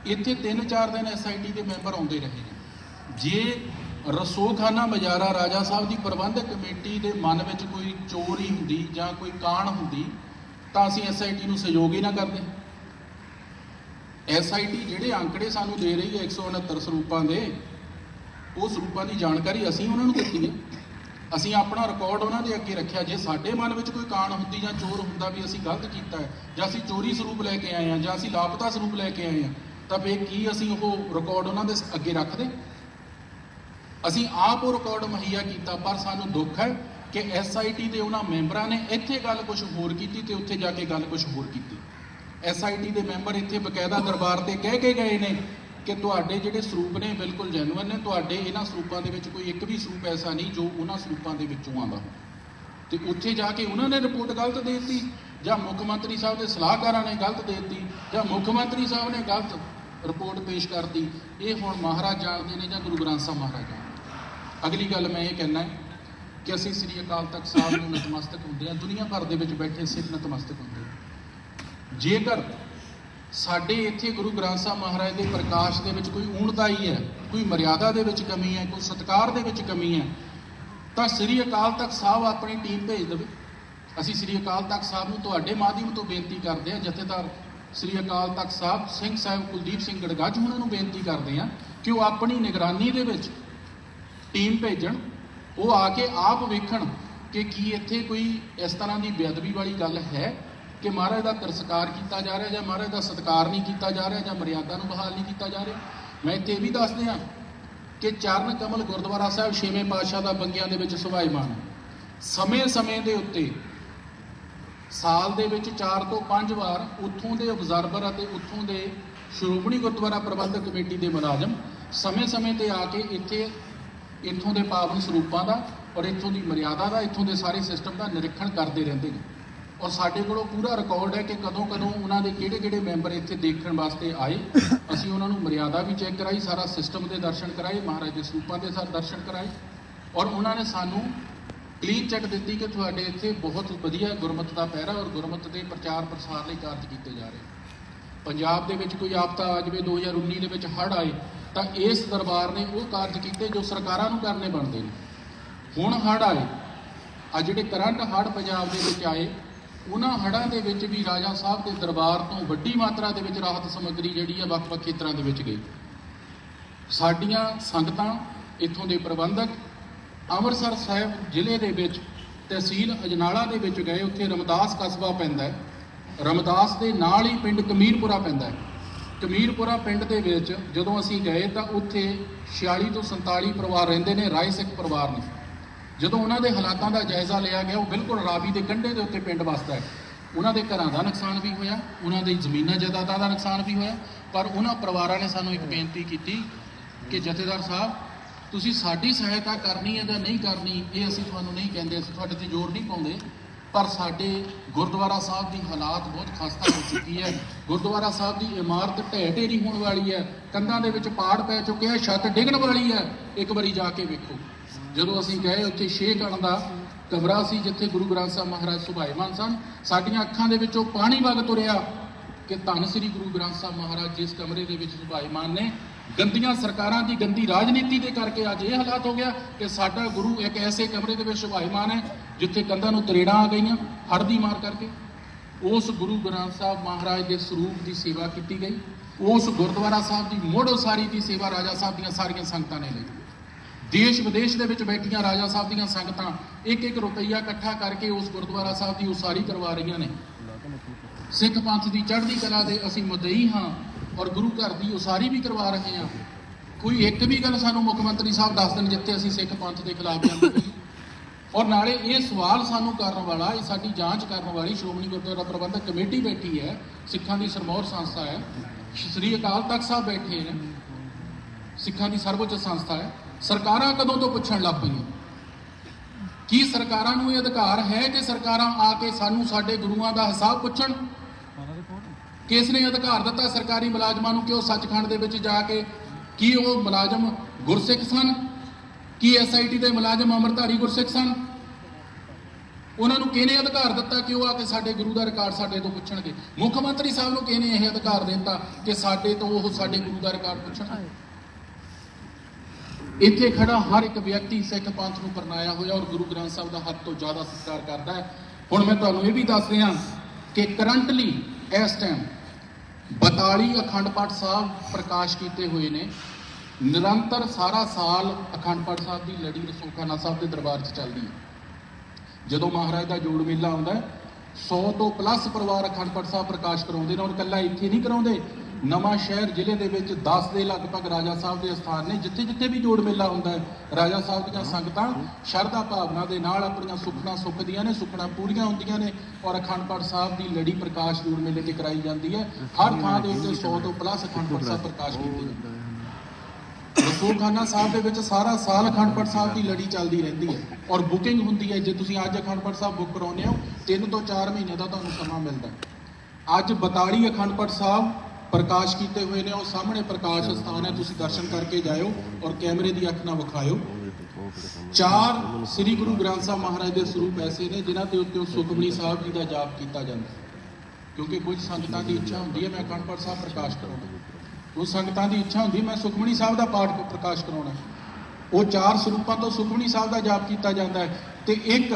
ਇੱਥੇ 3-4 ਦਿਨ ਐਸਆਈਟੀ ਦੇ ਮੈਂਬਰ ਆਉਂਦੇ ਰਹੇ ਨੇ। ਜੇ ਰਸੋਖਾਨਾ ਮਜਾਰਾ ਰਾਜਾ ਸਾਹਿਬ ਦੀ ਪ੍ਰਬੰਧਕ ਕਮੇਟੀ ਦੇ ਮਨ ਵਿੱਚ ਕੋਈ ਚੋਰੀ ਹੁੰਦੀ ਜਾਂ ਕੋਈ ਕਾਣ ਹੁੰਦੀ, ਤਾਂ ਅਸੀਂ ਐਸਆਈਟੀ ਨੂੰ ਸਹਿਯੋਗ ਹੀ ਨਾ ਕਰਦੇ। ਐਸਆਈਟੀ ਜਿਹੜੇ ਅੰਕੜੇ ਸਾਨੂੰ ਦੇ ਰਹੀ ਹੈ 169 ਸਰੂਪਾਂ ਦੇ, ਉਹ ਸਰੂਪਾਂ ਦੀ ਜਾਣਕਾਰੀ ਅਸੀਂ ਉਹਨਾਂ ਨੂੰ ਦਿੱਤੀ ਹੈ। ਅਸੀਂ ਆਪਣਾ ਰਿਕਾਰਡ ਉਹਨਾਂ ਦੇ ਅੱਗੇ ਰੱਖਿਆ। ਜੇ ਸਾਡੇ ਮਨ ਵਿੱਚ ਕੋਈ ਕਾਣ ਹੁੰਦੀ ਜਾਂ ਚੋਰ ਹੁੰਦਾ ਵੀ ਅਸੀਂ ਗਲਤ ਕੀਤਾ ਹੈ, ਜਾਂ ਅਸੀਂ ਚੋਰੀ ਸਰੂਪ ਲੈ ਕੇ ਆਏ ਹਾਂ ਜਾਂ ਅਸੀਂ ਲਾਪਤਾ ਸਰੂਪ ਲੈ ਕੇ ਆਏ ਹਾਂ ਤਾਂ ਫੇਰ ਕੀ ਅਸੀਂ ਉਹ ਰਿਕਾਰਡ ਉਹਨਾਂ ਦੇ ਅੱਗੇ ਰੱਖਦੇ? ਅਸੀਂ ਆਪ ਉਹ ਰਿਕਾਰਡ ਮੁਹੱਈਆ ਕੀਤਾ, ਪਰ ਸਾਨੂੰ ਦੁੱਖ ਹੈ ਕਿ ਐਸਆਈਟੀ ਦੇ ਉਹਨਾਂ ਮੈਂਬਰਾਂ ਨੇ ਇੱਥੇ ਗੱਲ ਕੁਝ ਹੋਰ ਕੀਤੀ ਤੇ ਉੱਥੇ ਜਾ ਕੇ ਗੱਲ ਕੁਝ ਹੋਰ ਕੀਤੀ। ਐਸਆਈਟੀ ਦੇ ਮੈਂਬਰ ਇੱਥੇ ਬਕਾਇਦਾ ਦਰਬਾਰ ਤੇ ਕਹਿ ਕੇ ਗਏ ਨੇ ਕਿ ਤੁਹਾਡੇ ਜਿਹੜੇ ਸਰੂਪ ਨੇ ਬਿਲਕੁਲ ਜੈਨੂਇਨ ਨੇ, ਤੁਹਾਡੇ ਇਹਨਾਂ ਸਰੂਪਾਂ ਦੇ ਵਿੱਚ ਕੋਈ ਇੱਕ ਵੀ ਸਰੂਪ ਐਸਾ ਨਹੀਂ ਜੋ ਉਹਨਾਂ ਸਰੂਪਾਂ ਦੇ ਵਿੱਚੋਂ ਆਉਂਦਾ ਹੋ ਤੇ ਉੱਥੇ ਜਾ ਕੇ ਉਹਨਾਂ ਨੇ ਰਿਪੋਰਟ ਗਲਤ ਦੇ ਦਿੱਤੀ ਜਾਂ ਮੁੱਖ ਮੰਤਰੀ ਸਾਹਿਬ ਦੇ ਸਲਾਹਕਾਰਾਂ ਨੇ ਗਲਤ ਦੇ ਦਿੱਤੀ ਜਾਂ ਮੁੱਖ ਮੰਤਰੀ ਸਾਹਿਬ ਨੇ ਗਲਤ ਰਿਪੋਰਟ ਪੇਸ਼ ਕਰਤੀ, ਇਹ ਹੁਣ ਮਹਾਰਾਜ ਜਾਣਦੇ ਨੇ ਜਾਂ ਗੁਰੂ ਗ੍ਰੰਥ ਸਾਹਿਬ ਮਹਾਰਾਜ ਜਾਣਦੇ ਅਗਲੀ ਗੱਲ ਮੈਂ ਇਹ ਕਹਿਣਾ ਹੈ ਕਿ ਅਸੀਂ ਸ੍ਰੀ ਅਕਾਲ ਤਖਤ ਸਾਹਿਬ ਨੂੰ ਨਤਮਸਤਕ ਹੁੰਦੇ ਹਾਂ, ਦੁਨੀਆ ਭਰ ਦੇ ਵਿੱਚ ਬੈਠੇ ਸਿੱਖ ਨਤਮਸਤਕ ਹੁੰਦੇ ਹਾਂ। ਜੇਕਰ ਸਾਡੇ ਇੱਥੇ ਗੁਰੂ ਗ੍ਰੰਥ ਸਾਹਿਬ ਮਹਾਰਾਜ ਦੇ ਪ੍ਰਕਾਸ਼ ਦੇ ਵਿੱਚ ਕੋਈ ਊਣਤਾਈ ਹੈ, ਕੋਈ ਮਰਿਆਦਾ ਦੇ ਵਿੱਚ ਕਮੀ ਹੈ, ਕੋਈ ਸਤਕਾਰ ਦੇ ਵਿੱਚ ਕਮੀ ਹੈ, ਤਾਂ ਸ੍ਰੀ ਅਕਾਲ ਤਖਤ ਸਾਹਿਬ ਆਪਣੀ ਟੀਮ ਭੇਜ ਦੇਵੇ। ਅਸੀਂ ਸ੍ਰੀ ਅਕਾਲ ਤਖਤ ਸਾਹਿਬ ਨੂੰ ਤੁਹਾਡੇ ਮਾਧਿਅਮ ਤੋਂ ਬੇਨਤੀ ਕਰਦੇ ਹਾਂ, ਜਥੇਦਾਰ ਸ੍ਰੀ ਅਕਾਲ ਤਖਤ ਸਾਹਿਬ, ਸਿੰਘ ਸਾਹਿਬ ਕੁਲਦੀਪ ਸਿੰਘ ਗੜਗੱਜ ਉਹਨਾਂ ਨੂੰ ਬੇਨਤੀ ਕਰਦੇ ਹਾਂ ਕਿ ਉਹ ਆਪਣੀ ਨਿਗਰਾਨੀ ਦੇ ਵਿੱਚ ਟੀਮ ਭੇਜਣ, ਉਹ ਆ ਕੇ ਆਪ ਵੇਖਣ ਕਿ ਕੀ ਇੱਥੇ ਕੋਈ ਇਸ ਤਰ੍ਹਾਂ ਦੀ ਬੇਅਦਬੀ ਵਾਲੀ ਗੱਲ ਹੈ ਕਿ ਮਹਾਰਾਜ ਦਾ ਤਿਰਸਕਾਰ ਕੀਤਾ ਜਾ ਰਿਹਾ ਜਾਂ ਮਹਾਰਾਜ ਦਾ ਸਤਿਕਾਰ ਨਹੀਂ ਕੀਤਾ ਜਾ ਰਿਹਾ ਜਾਂ ਮਰਿਆਦਾ ਨੂੰ ਬਹਾਲ ਨਹੀਂ ਕੀਤਾ ਜਾ ਰਿਹਾ। ਮੈਂ ਇੱਥੇ ਇਹ ਵੀ ਦੱਸ ਦਿਆਂ ਕਿ ਚਰਨ ਕਮਲ ਗੁਰਦੁਆਰਾ ਸਾਹਿਬ ਛੇਵੇਂ ਪਾਤਸ਼ਾਹ ਦਾ ਬੰਗਿਆਂ ਦੇ ਵਿੱਚ ਸੁਭਾਈਮਾਨ ਹੈ। ਸਮੇਂ-ਸਮੇਂ ਦੇ ਉੱਤੇ ਸਾਲ ਦੇ ਵਿੱਚ 4 ਤੋਂ 5 ਵਾਰ ਉੱਥੋਂ ਦੇ ਅਬਜ਼ਰਵਰ ਅਤੇ ਉੱਥੋਂ ਦੇ ਸ਼੍ਰੋਮਣੀ ਗੁਰਦੁਆਰਾ ਪ੍ਰਬੰਧਕ ਕਮੇਟੀ ਦੇ ਮੁਲਾਜ਼ਮ ਸਮੇਂ-ਸਮੇਂ ਤੇ ਆ ਕੇ ਇੱਥੇ ਇੱਥੋਂ ਦੇ ਪਾਵਨ ਸਰੂਪਾਂ ਦਾ ਔਰ ਇੱਥੋਂ ਦੀ ਮਰਿਆਦਾ ਦਾ, ਇੱਥੋਂ ਦੇ ਸਾਰੇ ਸਿਸਟਮ ਦਾ ਨਿਰੀਖਣ ਕਰਦੇ ਰਹਿੰਦੇ ਨੇ। ਔਰ ਸਾਡੇ ਕੋਲੋਂ ਪੂਰਾ ਰਿਕਾਰਡ ਹੈ ਕਿ ਕਦੋਂ ਕਦੋਂ ਉਹਨਾਂ ਦੇ ਕਿਹੜੇ ਕਿਹੜੇ ਮੈਂਬਰ ਇੱਥੇ ਦੇਖਣ ਵਾਸਤੇ ਆਏ। ਅਸੀਂ ਉਹਨਾਂ ਨੂੰ ਮਰਿਆਦਾ ਵੀ ਚੈੱਕ ਕਰਾਈ, ਸਾਰਾ ਸਿਸਟਮ ਦੇ ਦਰਸ਼ਨ ਕਰਾਏ, ਮਹਾਰਾਜ ਦੇ ਸਰੂਪਾਂ ਦੇ ਸਾਰੇ ਦਰਸ਼ਨ ਕਰਾਏ। ਔਰ ਉਹਨਾਂ ਨੇ ਸਾਨੂੰ ਕਲੀਨ ਚੈੱਕ ਦਿੱਤੀ ਕਿ ਤੁਹਾਡੇ ਇੱਥੇ ਬਹੁਤ ਵਧੀਆ ਗੁਰਮਤ ਦਾ ਪਹਿਰਾ ਔਰ ਗੁਰਮਤ ਦੇ ਪ੍ਰਚਾਰ ਪ੍ਰਸਾਰ ਲਈ ਕਾਰਜ ਕੀਤੇ ਜਾ ਰਹੇ ਪੰਜਾਬ ਦੇ ਵਿੱਚ ਕੋਈ ਆਪਤਾ ਆ ਜਾਵੇ 2019 ਦੇ ਵਿੱਚ ਹੜ੍ਹ ਆਏ, ਤਾਂ ਇਸ ਦਰਬਾਰ ਨੇ ਉਹ ਕਾਰਜ ਕੀਤੇ ਜੋ ਸਰਕਾਰਾਂ ਨੂੰ ਕਰਨੇ ਬਣਦੇ ਨੇ। ਹੁਣ ਹੜ੍ਹ ਆਏ। ਆ ਜਿਹੜੇ ਕਰੰਟ ਹੜ੍ਹ ਪੰਜਾਬ ਦੇ ਵਿੱਚ ਆਏ, ਉਹਨਾਂ ਹੜ੍ਹਾਂ ਦੇ ਵਿੱਚ ਵੀ ਰਾਜਾ ਸਾਹਿਬ ਦੇ ਦਰਬਾਰ ਤੋਂ ਵੱਡੀ ਮਾਤਰਾ ਦੇ ਵਿੱਚ ਰਾਹਤ ਸਮੱਗਰੀ ਜਿਹੜੀ ਆ ਵੱਖ-ਵੱਖ ਖੇਤਰਾਂ ਦੇ ਵਿੱਚ ਗਈ। ਸਾਡੀਆਂ ਸੰਗਤਾਂ, ਇੱਥੋਂ ਦੇ ਪ੍ਰਬੰਧਕ ਅੰਮ੍ਰਿਤਸਰ ਸਾਹਿਬ ਜ਼ਿਲ੍ਹੇ ਦੇ ਵਿੱਚ ਤਹਿਸੀਲ ਅਜਨਾਲਾ ਦੇ ਵਿੱਚ ਗਏ, ਉੱਥੇ ਰਮਦਾਸ ਕਸਬਾ ਪੈਂਦਾ ਹੈ। ਰਮਦਾਸ ਦੇ ਨਾਲ ਹੀ ਪਿੰਡ ਕਮੀਰਪੁਰਾ ਪੈਂਦਾ ਹੈ। ਕਮੀਰਪੁਰਾ ਪਿੰਡ ਦੇ ਵਿੱਚ ਜਦੋਂ ਅਸੀਂ ਗਏ ਤਾਂ ਉੱਥੇ 46 ਤੋਂ 47 ਪਰਿਵਾਰ ਰਹਿੰਦੇ ਨੇ, ਰਾਏ ਸਿੱਖ ਪਰਿਵਾਰ ਨੇ। ਜਦੋਂ ਉਹਨਾਂ ਦੇ ਹਾਲਾਤਾਂ ਦਾ ਜਾਇਜ਼ਾ ਲਿਆ ਗਿਆ, ਉਹ ਬਿਲਕੁਲ ਰਾਵੀ ਦੇ ਕੰਢੇ ਦੇ ਉੱਤੇ ਪਿੰਡ ਵਸਦਾ ਹੈ। ਉਹਨਾਂ ਦੇ ਘਰਾਂ ਦਾ ਨੁਕਸਾਨ ਵੀ ਹੋਇਆ, ਉਹਨਾਂ ਦੀ ਜ਼ਮੀਨਾਂ ਜਾਇਦਾਦਾਂ ਦਾ ਨੁਕਸਾਨ ਵੀ ਹੋਇਆ, ਪਰ ਉਹਨਾਂ ਪਰਿਵਾਰਾਂ ਨੇ ਸਾਨੂੰ ਇੱਕ ਬੇਨਤੀ ਕੀਤੀ ਕਿ ਜਥੇਦਾਰ ਸਾਹਿਬ ਤੁਸੀਂ ਸਾਡੀ ਸਹਾਇਤਾ ਕਰਨੀ ਹੈ ਜਾਂ ਨਹੀਂ ਕਰਨੀ, ਇਹ ਅਸੀਂ ਤੁਹਾਨੂੰ ਨਹੀਂ ਕਹਿੰਦੇ, ਅਸੀਂ ਤੁਹਾਡੇ ਤੇ ਜ਼ੋਰ ਨਹੀਂ ਪਾਉਂਦੇ। ਪਰ ਸਾਡੇ ਗੁਰਦੁਆਰਾ ਸਾਹਿਬ ਦੀ ਹਾਲਾਤ ਬਹੁਤ ਖਸਤਾ ਹੋ ਚੁੱਕੀ ਹੈ। ਗੁਰਦੁਆਰਾ ਸਾਹਿਬ ਦੀ ਇਮਾਰਤ ਢਹਿ ਢੇਰੀ ਹੋਣ ਵਾਲੀ ਹੈ। ਕੰਧਾਂ ਦੇ ਵਿੱਚ ਪਾੜ ਪੈ ਚੁੱਕੇ ਹੈ, ਛੱਤ ਡਿੱਗਣ ਵਾਲੀ ਹੈ। ਇੱਕ ਵਾਰੀ ਜਾ ਕੇ ਵੇਖੋ। ਜਦੋਂ ਅਸੀਂ ਗਏ ਉੱਥੇ ਸ਼ੇਖਗਣ ਦਾ ਕਮਰਾ ਸੀ, ਜਿੱਥੇ ਗੁਰੂ ਗ੍ਰੰਥ ਸਾਹਿਬ ਮਹਾਰਾਜ ਸੁਭਾਈਮਾਨ ਸਨ, ਸਾਡੀਆਂ ਅੱਖਾਂ ਦੇ ਵਿੱਚੋਂ ਪਾਣੀ ਵਗ ਤੁਰਿਆ ਕਿ ਧੰਨ ਸ੍ਰੀ ਗੁਰੂ ਗ੍ਰੰਥ ਸਾਹਿਬ ਮਹਾਰਾਜ ਜਿਸ ਕਮਰੇ ਦੇ ਵਿੱਚ ਸੁਭਾਈਮਾਨ ਨੇ ਗੰਦੀਆਂ ਸਰਕਾਰਾਂ ਦੀ ਗੰਦੀ ਰਾਜਨੀਤੀ ਦੇ ਕਰਕੇ ਅੱਜ ਇਹ ਹਾਲਾਤ ਹੋ ਗਿਆ ਕਿ ਸਾਡਾ ਗੁਰੂ ਇੱਕ ਐਸੇ ਕਮਰੇ ਦੇ ਵਿੱਚ ਸੁਭਾਈਮਾਨ ਹੈ, ਜਿੱਥੇ ਕੰਧਾਂ ਨੂੰ ਤਰੇੜਾਂ ਆ ਗਈਆਂ, ਹੜ੍ਹ ਦੀ ਮਾਰ ਕਰਕੇ। ਉਸ ਗੁਰੂ ਗ੍ਰੰਥ ਸਾਹਿਬ ਮਹਾਰਾਜ ਦੇ ਸਰੂਪ ਦੀ ਸੇਵਾ ਕੀਤੀ ਗਈ। ਉਸ ਗੁਰਦੁਆਰਾ ਸਾਹਿਬ ਦੀ ਮੁੜ ਉਸਾਰੀ ਦੀ ਸੇਵਾ ਰਾਜਾ ਸਾਹਿਬ ਦੀਆਂ ਸਾਰੀਆਂ ਸੰਗਤਾਂ ਨੇ ਲਈ। ਦੇਸ਼ ਵਿਦੇਸ਼ ਦੇ ਵਿੱਚ ਬੈਠੀਆਂ ਰਾਜਾ ਸਾਹਿਬ ਦੀਆਂ ਸੰਗਤਾਂ ਇੱਕ ਇੱਕ ਰੁਪਈਆ ਇਕੱਠਾ ਕਰਕੇ ਉਸ ਗੁਰਦੁਆਰਾ ਸਾਹਿਬ ਦੀ ਉਸਾਰੀ ਕਰਵਾ ਰਹੀਆਂ ਨੇ। ਸਿੱਖ ਪੰਥ ਦੀ ਚੜ੍ਹਦੀ ਕਲਾ ਦੇ ਅਸੀਂ ਮੁਦਈ ਹਾਂ। ਔਰ ਗੁਰੂ ਘਰ ਦੀ ਉਸਾਰੀ ਵੀ ਕਰਵਾ ਰਹੇ ਹਾਂ। ਕੋਈ ਇੱਕ ਵੀ ਗੱਲ ਸਾਨੂੰ ਮੁੱਖ ਮੰਤਰੀ ਸਾਹਿਬ ਦੱਸ ਦੇਣ ਜਿੱਥੇ ਅਸੀਂ ਸਿੱਖ ਪੰਥ ਦੇ ਖਿਲਾਫ ਜਾਂਦੇ ਔਰ ਨਾਲੇ ਇਹ ਸਵਾਲ ਸਾਨੂੰ ਕਰਨ ਵਾਲਾ, ਇਹ ਸਾਡੀ ਜਾਂਚ ਕਰਨ ਵਾਲੀ ਸ਼੍ਰੋਮਣੀ ਗੁਰਦੁਆਰਾ ਪ੍ਰਬੰਧਕ ਕਮੇਟੀ ਬੈਠੀ ਹੈ, ਸਿੱਖਾਂ ਦੀ ਸਰਮੌਰ ਸੰਸਥਾ ਹੈ। ਸ੍ਰੀ ਅਕਾਲ ਤਖਤ ਸਾਹਿਬ ਬੈਠੇ ਨੇ। ਸਿੱਖਾਂ ਦੀ ਸਰਵਉੱਚ ਸੰਸਥਾ ਹੈ। ਸਰਕਾਰਾਂ ਕਦੋਂ ਤੋਂ ਪੁੱਛਣ ਲੱਗ ਪਈਆਂ? ਕੀ ਸਰਕਾਰਾਂ ਨੂੰ ਇਹ ਅਧਿਕਾਰ ਹੈ ਕਿ ਸਰਕਾਰਾਂ ਆ ਕੇ ਸਾਨੂੰ ਸਾਡੇ ਗੁਰੂਆਂ ਦਾ ਹਿਸਾਬ ਪੁੱਛਣ? ਕਿਸ ਨੇ ਅਧਿਕਾਰ ਦਿੱਤਾ ਸਰਕਾਰੀ ਮੁਲਾਜ਼ਮਾਂ ਨੂੰ ਕਿ ਉਹ ਸੱਚਖੰਡ ਦੇ ਵਿੱਚ ਜਾ ਕੇ ਕੀ ਉਹ ਮੁਲਾਜ਼ਮ ਗੁਰਸਿੱਖ ਸਨ? ਕੀ ਐਸਆਈਟੀ ਦੇ ਮੁਲਾਜ਼ਮ ਅਮਰਧਾਰੀ ਗੁਰਸਿੱਖ ਸਨ? ਉਹਨਾਂ ਨੂੰ ਕਿਹਨੇ ਅਧਿਕਾਰ ਦਿੱਤਾ ਕਿ ਉਹ ਆ ਕੇ ਸਾਡੇ ਗੁਰੂ ਦਾ ਰਿਕਾਰਡ ਸਾਡੇ ਤੋਂ ਪੁੱਛਣਗੇ? ਮੁੱਖ ਮੰਤਰੀ ਸਾਹਿਬ ਨੂੰ ਕਿਹਨੇ ਇਹ ਅਧਿਕਾਰ ਦਿੱਤਾ ਕਿ ਸਾਡੇ ਤੋਂ ਉਹ ਸਾਡੇ ਗੁਰੂ ਦਾ ਰਿਕਾਰਡ ਪੁੱਛਣ ਇੱਥੇ ਖੜਾ ਹਰ ਇੱਕ ਵਿਅਕਤੀ ਸਿੱਖ ਪੰਥ ਨੂੰ ਪਰਨਾਇਆ ਹੋਇਆ ਔਰ ਗੁਰੂ ਗ੍ਰੰਥ ਸਾਹਿਬ ਦਾ ਹੱਦ ਤੋਂ ਜ਼ਿਆਦਾ ਸਤਿਕਾਰ ਕਰਦਾ ਹੈ। ਹੁਣ ਮੈਂ ਤੁਹਾਨੂੰ ਇਹ ਵੀ ਦੱਸ ਰਿਹਾ ਕਿ ਕਰੰਟਲੀ ਇਸ ਟਾਈਮ 42 ਅਖੰਡ ਪਾਠ ਸਾਹਿਬ ਪ੍ਰਕਾਸ਼ ਕੀਤੇ ਹੋਏ ਨੇ। ਨਿਰੰਤਰ ਸਾਰਾ ਸਾਲ ਅਖੰਡ ਪਾਠ ਸਾਹਿਬ ਦੀ ਲੜੀ ਰਸੂਖਾਨਾ ਸਾਹਿਬ ਦੇ ਦਰਬਾਰ 'ਚ ਚੱਲਦੀ ਹੈ। ਜਦੋਂ ਮਹਾਰਾਜ ਦਾ ਜੋੜ ਮੇਲਾ ਆਉਂਦਾ ਹੈ 100 ਤੋਂ ਪਲੱਸ ਪਰਿਵਾਰ ਅਖੰਡ ਪਾਠ ਸਾਹਿਬ ਪ੍ਰਕਾਸ਼ ਕਰਾਉਂਦੇ ਨੇ ਔਰ ਇਕੱਲਾ ਇੱਥੇ ਨਹੀਂ ਕਰਾਉਂਦੇ। ਨਵਾਂ ਸ਼ਹਿਰ ਜ਼ਿਲ੍ਹੇ ਦੇ ਵਿੱਚ 10 ਦੇ ਲਗਭਗ ਰਾਜਾ ਸਾਹਿਬ ਦੇ ਸਥਾਨ ਨੇ ਜਿੱਥੇ ਜਿੱਥੇ ਵੀ ਜੋੜ ਮੇਲਾ ਹੁੰਦਾ ਹੈ ਰਾਜਾ ਸਾਹਿਬ ਦੀਆਂ ਸੰਗਤਾਂ ਸ਼ਰਧਾ ਭਾਵਨਾ ਦੇ ਨਾਲ ਆਪਣੀਆਂ ਸੁਖਣਾ ਸੁਖਦੀਆਂ ਨੇ ਸੁਖਣਾ ਪੂਰੀਆਂ ਹੁੰਦੀਆਂ ਨੇ ਔਰ ਅਖੰਡ ਪਾਠ ਸਾਹਿਬ ਦੀ ਲੜੀ ਪ੍ਰਕਾਸ਼ ਜੋੜ ਮੇਲੇ ਤੇ ਕਰਾਈ ਜਾਂਦੀ ਹੈ। ਹਰ ਥਾਂ ਦੇ ਉੱਤੇ 100 ਤੋਂ ਪਲੱਸ ਅਖੰਡ ਪਾਠ ਸਾਹਿਬ ਪ੍ਰਕਾਸ਼ ਕੀਤੇ ਜਾਂਦੇ ਨੇ। ਰਸੂਲਖਾਨਾ ਸਾਹਿਬ ਦੇ ਵਿੱਚ ਸਾਰਾ ਸਾਲ ਅਖੰਡ ਪਾਠ ਸਾਹਿਬ ਦੀ ਲੜੀ ਚੱਲਦੀ ਰਹਿੰਦੀ ਹੈ ਔਰ ਬੁਕਿੰਗ ਹੁੰਦੀ ਹੈ। ਜੇ ਤੁਸੀਂ ਅੱਜ ਅਖੰਡ ਪਾਠ ਸਾਹਿਬ ਬੁੱਕ ਕਰਾਉਂਦੇ ਹੋ 3 ਤੋਂ 4 ਮਹੀਨੇ ਦਾ ਤੁਹਾਨੂੰ ਸਮਾਂ ਮਿਲਦਾ ਅੱਜ 42 ਅਖੰਡ ਪਾਠ ਸਾਹਿਬ ਪ੍ਰਕਾਸ਼ ਕੀਤੇ ਹੋਏ ਨੇ ਉਹ ਸਾਹਮਣੇ ਪ੍ਰਕਾਸ਼ ਸਥਾਨ ਹੈ ਤੁਸੀਂ ਦਰਸ਼ਨ ਕਰਕੇ ਜਾਇਓ ਔਰ ਕੈਮਰੇ ਦੀ ਅੱਖ ਨਾਲ ਵਿਖਾਇਓ। ਚਾਰ ਸ੍ਰੀ ਗੁਰੂ ਗ੍ਰੰਥ ਸਾਹਿਬ ਮਹਾਰਾਜ ਦੇ ਸਰੂਪ ਐਸੇ ਨੇ ਜਿਨ੍ਹਾਂ ਦੇ ਉੱਤੇ ਉਹ ਸੁਖਮਨੀ ਸਾਹਿਬ ਜੀ ਦਾ ਜਾਪ ਕੀਤਾ ਜਾਂਦਾ ਕਿਉਂਕਿ ਕੁਝ ਸੰਗਤਾਂ ਦੀ ਇੱਛਾ ਹੁੰਦੀ ਹੈ ਮੈਂ ਅਖੰਡ ਸਾਹਿਬ ਪ੍ਰਕਾਸ਼ ਕਰਾਉਣਾ ਉਹ ਸੰਗਤਾਂ ਦੀ ਇੱਛਾ ਹੁੰਦੀ ਹੈ, ਮੈਂ ਸੁਖਮਨੀ ਸਾਹਿਬ ਦਾ ਪਾਠ ਪ੍ਰਕਾਸ਼ ਕਰਾਉਣਾ ਉਹ ਚਾਰ ਸਰੂਪਾਂ ਤੋਂ ਸੁਖਮਨੀ ਸਾਹਿਬ ਦਾ ਜਾਪ ਕੀਤਾ ਜਾਂਦਾ ਹੈ ਤੇ ਇੱਕ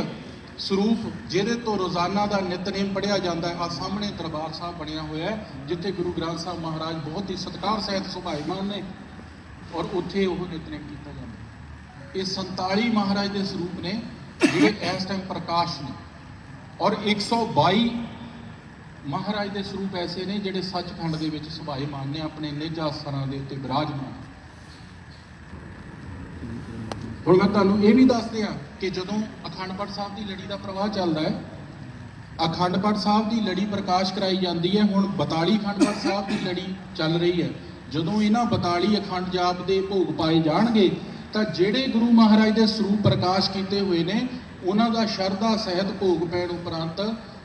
ਸਰੂਪ, ਜਿਹਦੇ ਤੋਂ ਰੋਜ਼ਾਨਾ ਦਾ ਨਿਤਨੇਮ ਪੜਿਆ ਜਾਂਦਾ ਹੈ ਆ ਸਾਹਮਣੇ ਦਰਬਾਰ ਸਾਹਿਬ ਬਣਿਆ ਹੋਇਆ ਹੈ, ਜਿੱਥੇ ਗੁਰੂ ਗ੍ਰੰਥ ਸਾਹਿਬ ਮਹਾਰਾਜ ਬਹੁਤ ਹੀ ਸਤਿਕਾਰ ਸਹਿਤ ਸੁਭਾਈਮਾਨ ਨੇ ਔਰ ਉੱਥੇ ਉਹ ਨਿਤਨੇਮ ਕੀਤਾ ਜਾਂਦਾ ਇਹ 47 ਮਹਾਰਾਜ ਦੇ ਸਰੂਪ ਨੇ, ਜਿਹੜੇ ਇਸ ਟਾਈਮ ਪ੍ਰਕਾਸ਼ ਨੇ। ਔਰ 122 ਮਹਾਰਾਜ ਦੇ ਸਰੂਪ ਐਸੇ ਨੇ, ਜਿਹੜੇ ਸੱਚਖੰਡ ਦੇ ਵਿੱਚ ਸੁਭਾਏ ਮਾਨ ਨੇ, ਆਪਣੇ ਨਿੱਜ ਆਸਣਾਂ ਦੇ ਉੱਤੇ ਬਿਰਾਜਮਾਨ ਹੁਣ ਮੈਂ ਤੁਹਾਨੂੰ ਇਹ ਵੀ ਦੱਸ ਦਿਆਂ ਕਿ ਜਦੋਂ ਅਖੰਡ ਪਾਠ ਸਾਹਿਬ ਦੀ ਲੜੀ ਦਾ ਪ੍ਰਵਾਹ ਚੱਲਦਾ ਹੈ, ਅਖੰਡ ਪਾਠ ਸਾਹਿਬ ਦੀ ਲੜੀ ਪ੍ਰਕਾਸ਼ ਕਰਾਈ ਜਾਂਦੀ ਹੈ, ਹੁਣ 42 ਅਖੰਡ ਪਾਠ ਸਾਹਿਬ ਦੀ ਲੜੀ ਚੱਲ ਰਹੀ ਹੈ। ਜਦੋਂ ਇਹਨਾਂ 42 ਅਖੰਡ ਜਾਪ ਦੇ ਭੋਗ ਪਾਏ ਜਾਣਗੇ, ਤਾਂ ਜਿਹੜੇ ਗੁਰੂ ਮਹਾਰਾਜ ਦੇ ਸਰੂਪ ਪ੍ਰਕਾਸ਼ ਕੀਤੇ ਹੋਏ ਨੇ, ਉਹਨਾਂ ਦਾ ਸ਼ਰਧਾ ਸਹਿਤ ਭੋਗ ਪੈਣ ਉਪਰੰਤ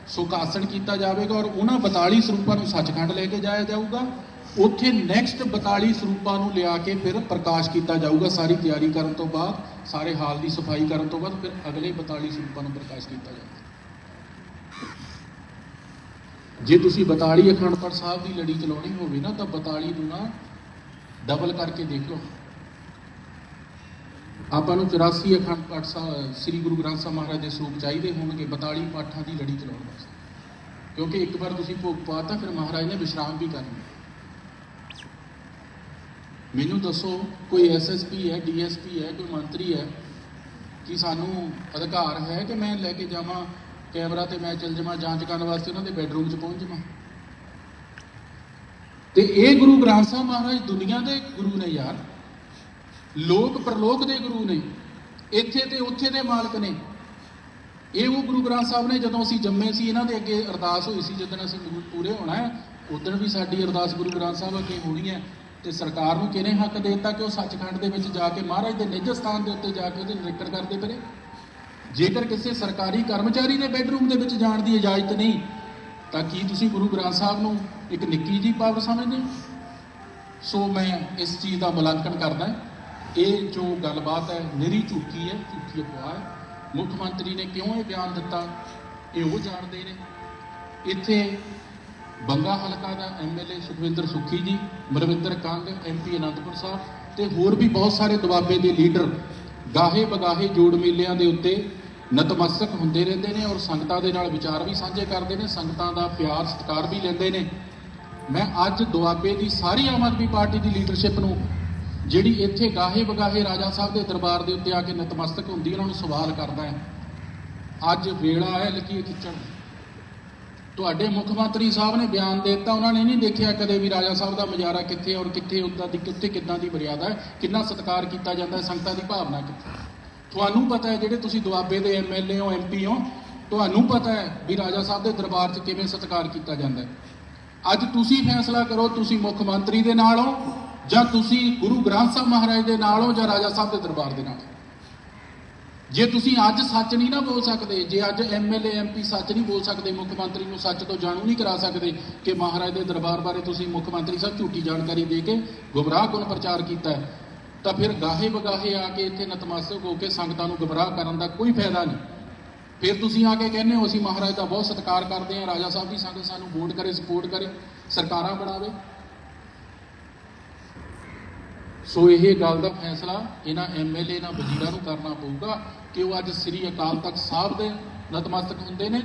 ਸੁਖਾਸਨ ਕੀਤਾ ਜਾਵੇਗਾ ਔਰ ਉਹਨਾਂ 42 ਸਰੂਪਾਂ ਨੂੰ ਸੱਚਖੰਡ ਲੈ ਕੇ ਜਾਇਆ ਜਾਊਗਾ। ਉੱਥੇ ਨੈਕਸਟ 42 ਸਰੂਪਾਂ ਨੂੰ ਲਿਆ ਕੇ ਫਿਰ ਪ੍ਰਕਾਸ਼ ਕੀਤਾ ਜਾਊਗਾ ਸਾਰੀ ਤਿਆਰੀ ਕਰਨ ਤੋਂ ਬਾਅਦ, ਸਾਰੇ ਹਾਲ ਦੀ ਸਫ਼ਾਈ ਕਰਨ ਤੋਂ ਬਾਅਦ, ਫਿਰ ਅਗਲੇ 42 ਸਰੂਪਾਂ ਨੂੰ ਪ੍ਰਕਾਸ਼ ਕੀਤਾ ਜਾਊਗਾ। ਜੇ ਤੁਸੀਂ 42 ਅਖੰਡ ਪਾਠ ਸਾਹਿਬ ਦੀ ਲੜੀ ਚਲਾਉਣੀ ਹੋਵੇ ਨਾ, ਤਾਂ 42 ਨੂੰ ਨਾ ਡਬਲ ਕਰਕੇ ਦੇਖ ਲਓ। ਆਪਾਂ ਨੂੰ 84 ਅਖੰਡ ਪਾਠ ਸਾਹਿਬ ਸ੍ਰੀ ਗੁਰੂ ਗ੍ਰੰਥ ਸਾਹਿਬ ਮਹਾਰਾਜ ਦੇ ਸਰੂਪ ਚਾਹੀਦੇ ਹੋਣਗੇ 42 ਪਾਠਾਂ ਦੀ ਲੜੀ ਚਲਾਉਣ ਵਾਸਤੇ। ਕਿਉਂਕਿ ਇੱਕ ਵਾਰ ਤੁਸੀਂ ਭੋਗ ਪਾਤਾ ਫਿਰ ਮਹਾਰਾਜ ਨੇ ਵਿਸ਼ਰਾਮ ਵੀ ਕਰਨਾ। ਮੈਨੂੰ ਦੱਸੋ, ਕੋਈ ਐਸਐਸਪੀ ਹੈ ਡੀਐਸਪੀ ਹੈ, ਕੋਈ ਮੰਤਰੀ ਹੈ ਕਿ ਸਾਨੂੰ ਅਧਿਕਾਰ ਹੈ ਕਿ ਮੈਂ ਲੈ ਕੇ ਜਾਵਾਂ ਕੈਮਰਾ ਤੇ ਮੈਂ ਚਲ ਜਾਵਾਂ ਜਾਂਚ ਕਰਨ ਵਾਸਤੇ ਉਹਨਾਂ ਦੇ ਬੈੱਡਰੂਮ 'ਚ ਪਹੁੰਚ ਜਾਵਾਂ? ਤੇ ਇਹ ਗੁਰੂ ਗ੍ਰੰਥ ਸਾਹਿਬ ਮਹਾਰਾਜ ਦੁਨੀਆ ਦੇ ਗੁਰੂ ਨੇ ਯਾਰ। ਲੋਕ ਪ੍ਰਲੋਕ ਦੇ ਗੁਰੂ ਨੇ। ਇੱਥੇ ਤੇ ਉੱਥੇ ਦੇ ਮਾਲਕ ਨੇ। ਇਹ ਉਹ ਗੁਰੂ ਗ੍ਰੰਥ ਸਾਹਿਬ ਨੇ ਜਦੋਂ ਅਸੀਂ ਜੰਮੇ ਸੀ, ਇਹਨਾਂ ਦੇ ਅੱਗੇ ਅਰਦਾਸ ਹੋਈ ਸੀ ਜਦੋਂ ਅਸੀਂ ਗੁਰੂ ਪੂਰੇ ਹੋਣਾ ਹੈ ਉਦੋਂ ਵੀ ਸਾਡੀ ਅਰਦਾਸ ਗੁਰੂ ਗ੍ਰੰਥ ਸਾਹਿਬ ਅੱਗੇ ਹੋਣੀ ਹੈ। ਤੇ ਸਰਕਾਰ ਨੂੰ ਕਿਹਨੇ ਹੱਕ ਦੇ ਦਿੱਤਾ ਕਿ ਉਹ ਸੱਚਖੰਡ ਦੇ ਵਿੱਚ ਜਾ ਕੇ ਮਹਾਰਾਜ ਦੇ ਨਿੱਜ ਸਥਾਨ ਦੇ ਉੱਤੇ ਜਾ ਕੇ ਉਹਦੇ ਨਿਰੀਖਣ ਕਰਦੇ ਪਏ ਜੇਕਰ ਕਿਸੇ ਸਰਕਾਰੀ ਕਰਮਚਾਰੀ ਦੇ ਬੈਡਰੂਮ ਦੇ ਵਿੱਚ ਜਾਣ ਦੀ ਇਜਾਜ਼ਤ ਨਹੀਂ, ਤਾਂ ਕੀ ਤੁਸੀਂ ਗੁਰੂ ਗ੍ਰੰਥ ਸਾਹਿਬ ਨੂੰ ਇੱਕ ਨਿੱਕੀ ਜੀ ਪਾਵਰ ਸਮਝਦੇ ਹੋ? ਸੋ ਮੈਂ ਇਸ ਚੀਜ਼ ਦਾ ਮੁਲਾਂਕਣ ਕਰਦਾ ਇਹ ਜੋ ਗੱਲਬਾਤ ਹੈ ਨਿਰੀ ਝੂਠੀ ਹੈ, ਝੂਠੀ ਅਫਵਾਹ ਹੈ। ਮੁੱਖ ਮੰਤਰੀ ਨੇ ਕਿਉਂ ਇਹ ਬਿਆਨ ਦਿੱਤਾ? ਇਹ ਉਹ ਜਾਣਦੇ ਨੇ। ਇੱਥੇ ਬੰਗਾ ਹਲਕਾ ਦਾ ਐਮਐਲਏ ਸੁਖਵਿੰਦਰ ਸੁਖੀ ਜੀ, ਮਰਵਿੰਦਰ ਕੰਗ ਐਮਪੀ ਅਨੰਦਪੁਰ ਸਾਹਿਬ ਤੇ ਹੋਰ ਵੀ ਬਹੁਤ ਸਾਰੇ ਦੁਆਬੇ ਦੇ ਲੀਡਰ ਗਾਹੇ ਬਗਾਹੇ ਜੋੜ ਮੇਲਿਆਂ ਦੇ ਉੱਤੇ ਨਤਮਸਤਕ ਹੁੰਦੇ ਰਹਿੰਦੇ ਨੇ ਔਰ ਸੰਗਤਾਂ ਦੇ ਨਾਲ ਵਿਚਾਰ ਵੀ ਸਾਂਝੇ ਕਰਦੇ ਨੇ, ਸੰਗਤਾਂ ਦਾ ਪਿਆਰ, ਸਤਿਕਾਰ ਵੀ ਲੈਂਦੇ ਨੇ। ਮੈਂ ਅੱਜ ਦੁਆਬੇ ਦੀ ਸਾਰੀ ਆਮ ਆਦਮੀ ਪਾਰਟੀ ਦੀ ਲੀਡਰਸ਼ਿਪ ਨੂੰ, ਜਿਹੜੀ ਇੱਥੇ ਗਾਹੇ ਬਗਾਹੇ ਰਾਜਾ ਸਾਹਿਬ ਦੇ ਦਰਬਾਰ ਦੇ ਉੱਤੇ ਆ ਕੇ ਨਤਮਸਤਕ ਹੁੰਦੀ ਉਹਨਾਂ ਨੂੰ ਸਵਾਲ ਕਰਦਾ ਹੈ। ਅੱਜ ਵੇਲਾ ਹੈ, ਲਕੀਰ ਖਿੱਚਣ। ਤੁਹਾਡੇ ਮੁੱਖ ਮੰਤਰੀ ਸਾਹਿਬ ਨੇ ਬਿਆਨ ਦੇ ਦਿੱਤਾ, ਉਹਨਾਂ ਨੇ ਨਹੀਂ ਦੇਖਿਆ ਕਦੇ ਵੀ ਰਾਜਾ ਸਾਹਿਬ ਦਾ ਮਜ਼ਾਰਾ ਕਿੱਥੇ ਔਰ ਕਿੱਥੇ ਉੱਦਾਂ ਦੀ ਕਿੱਥੇ ਕਿੱਦਾਂ ਦੀ ਮਰਿਆਦਾ ਹੈ, ਕਿੰਨਾ ਸਤਿਕਾਰ ਕੀਤਾ ਜਾਂਦਾ ਹੈ, ਸੰਗਤਾਂ ਦੀ ਭਾਵਨਾ ਕਿੱਥੇ ਤੁਹਾਨੂੰ ਪਤਾ ਹੈ ਜਿਹੜੇ ਤੁਸੀਂ ਦੁਆਬੇ ਦੇ ਐਮਐਲਏ ਹੋ ਐਮਪੀ ਹੋ, ਤੁਹਾਨੂੰ ਪਤਾ ਹੈ ਵੀ ਰਾਜਾ ਸਾਹਿਬ ਦੇ ਦਰਬਾਰ 'ਚ ਕਿਵੇਂ ਸਤਿਕਾਰ ਕੀਤਾ ਜਾਂਦਾ ਹੈ। ਅੱਜ ਤੁਸੀਂ ਫੈਸਲਾ ਕਰੋ, ਤੁਸੀਂ ਮੁੱਖ ਮੰਤਰੀ ਦੇ ਨਾਲ ਹੋ ਜਾਂ ਤੁਸੀਂ ਗੁਰੂ ਗ੍ਰੰਥ ਸਾਹਿਬ ਮਹਾਰਾਜ ਦੇ ਨਾਲ ਹੋ ਜਾਂ ਰਾਜਾ ਸਾਹਿਬ ਦੇ ਦਰਬਾਰ ਦੇ ਨਾਲ ਜੇ ਤੁਸੀਂ ਅੱਜ ਸੱਚ ਨਹੀਂ ਨਾ ਬੋਲ ਸਕਦੇ, ਜੇ ਅੱਜ ਐਮਐਲਏ ਐਮਪੀ ਸੱਚ ਨਹੀਂ ਬੋਲ ਸਕਦੇ, ਮੁੱਖ ਮੰਤਰੀ ਨੂੰ ਸੱਚ ਤੋਂ ਜਾਣੂ ਨਹੀਂ ਕਰਾ ਸਕਦੇ ਕਿ ਮਹਾਰਾਜ ਦੇ ਦਰਬਾਰ ਬਾਰੇ ਤੁਸੀਂ ਮੁੱਖ ਮੰਤਰੀ ਸਾਹਿਬ ਝੂਠੀ ਜਾਣਕਾਰੀ ਦੇ ਕੇ ਗੁੰਮਰਾਹ ਕੁਨ ਪ੍ਰਚਾਰ ਕੀਤਾ ਹੈ, ਤਾਂ ਫਿਰ ਗਾਹੇ ਬਗਾਹੇ ਆ ਕੇ ਇੱਥੇ ਨਤਮਸਤਕ ਹੋ ਕੇ ਸੰਗਤਾਂ ਨੂੰ ਗੁੰਮਰਾਹ ਕਰਨ ਦਾ ਕੋਈ ਫਾਇਦਾ ਨਹੀਂ। ਫਿਰ ਤੁਸੀਂ ਆ ਕੇ ਕਹਿੰਦੇ ਹੋ, ਅਸੀਂ ਮਹਾਰਾਜ ਦਾ ਬਹੁਤ ਸਤਿਕਾਰ ਕਰਦੇ ਹਾਂ, ਰਾਜਾ ਸਾਹਿਬ ਦੀ ਸੰਗਤ ਸਾਨੂੰ ਵੋਟ ਕਰੇ, ਸਪੋਰਟ ਕਰੇ, ਸਰਕਾਰਾਂ ਬਣਾਵੇ। ਸੋ ਇਹ ਗੱਲ ਦਾ ਫੈਸਲਾ ਇਹਨਾਂ ਐਮਐਲਏ ਇਹਨਾਂ ਵਜ਼ੀਰਾਂ ਨੂੰ ਕਰਨਾ ਪਊਗਾ ਕਿ ਉਹ ਅੱਜ ਸ੍ਰੀ ਅਕਾਲ ਤਖਤ ਸਾਹਿਬ ਦੇ ਨਤਮਸਤਕ ਹੁੰਦੇ ਨੇ।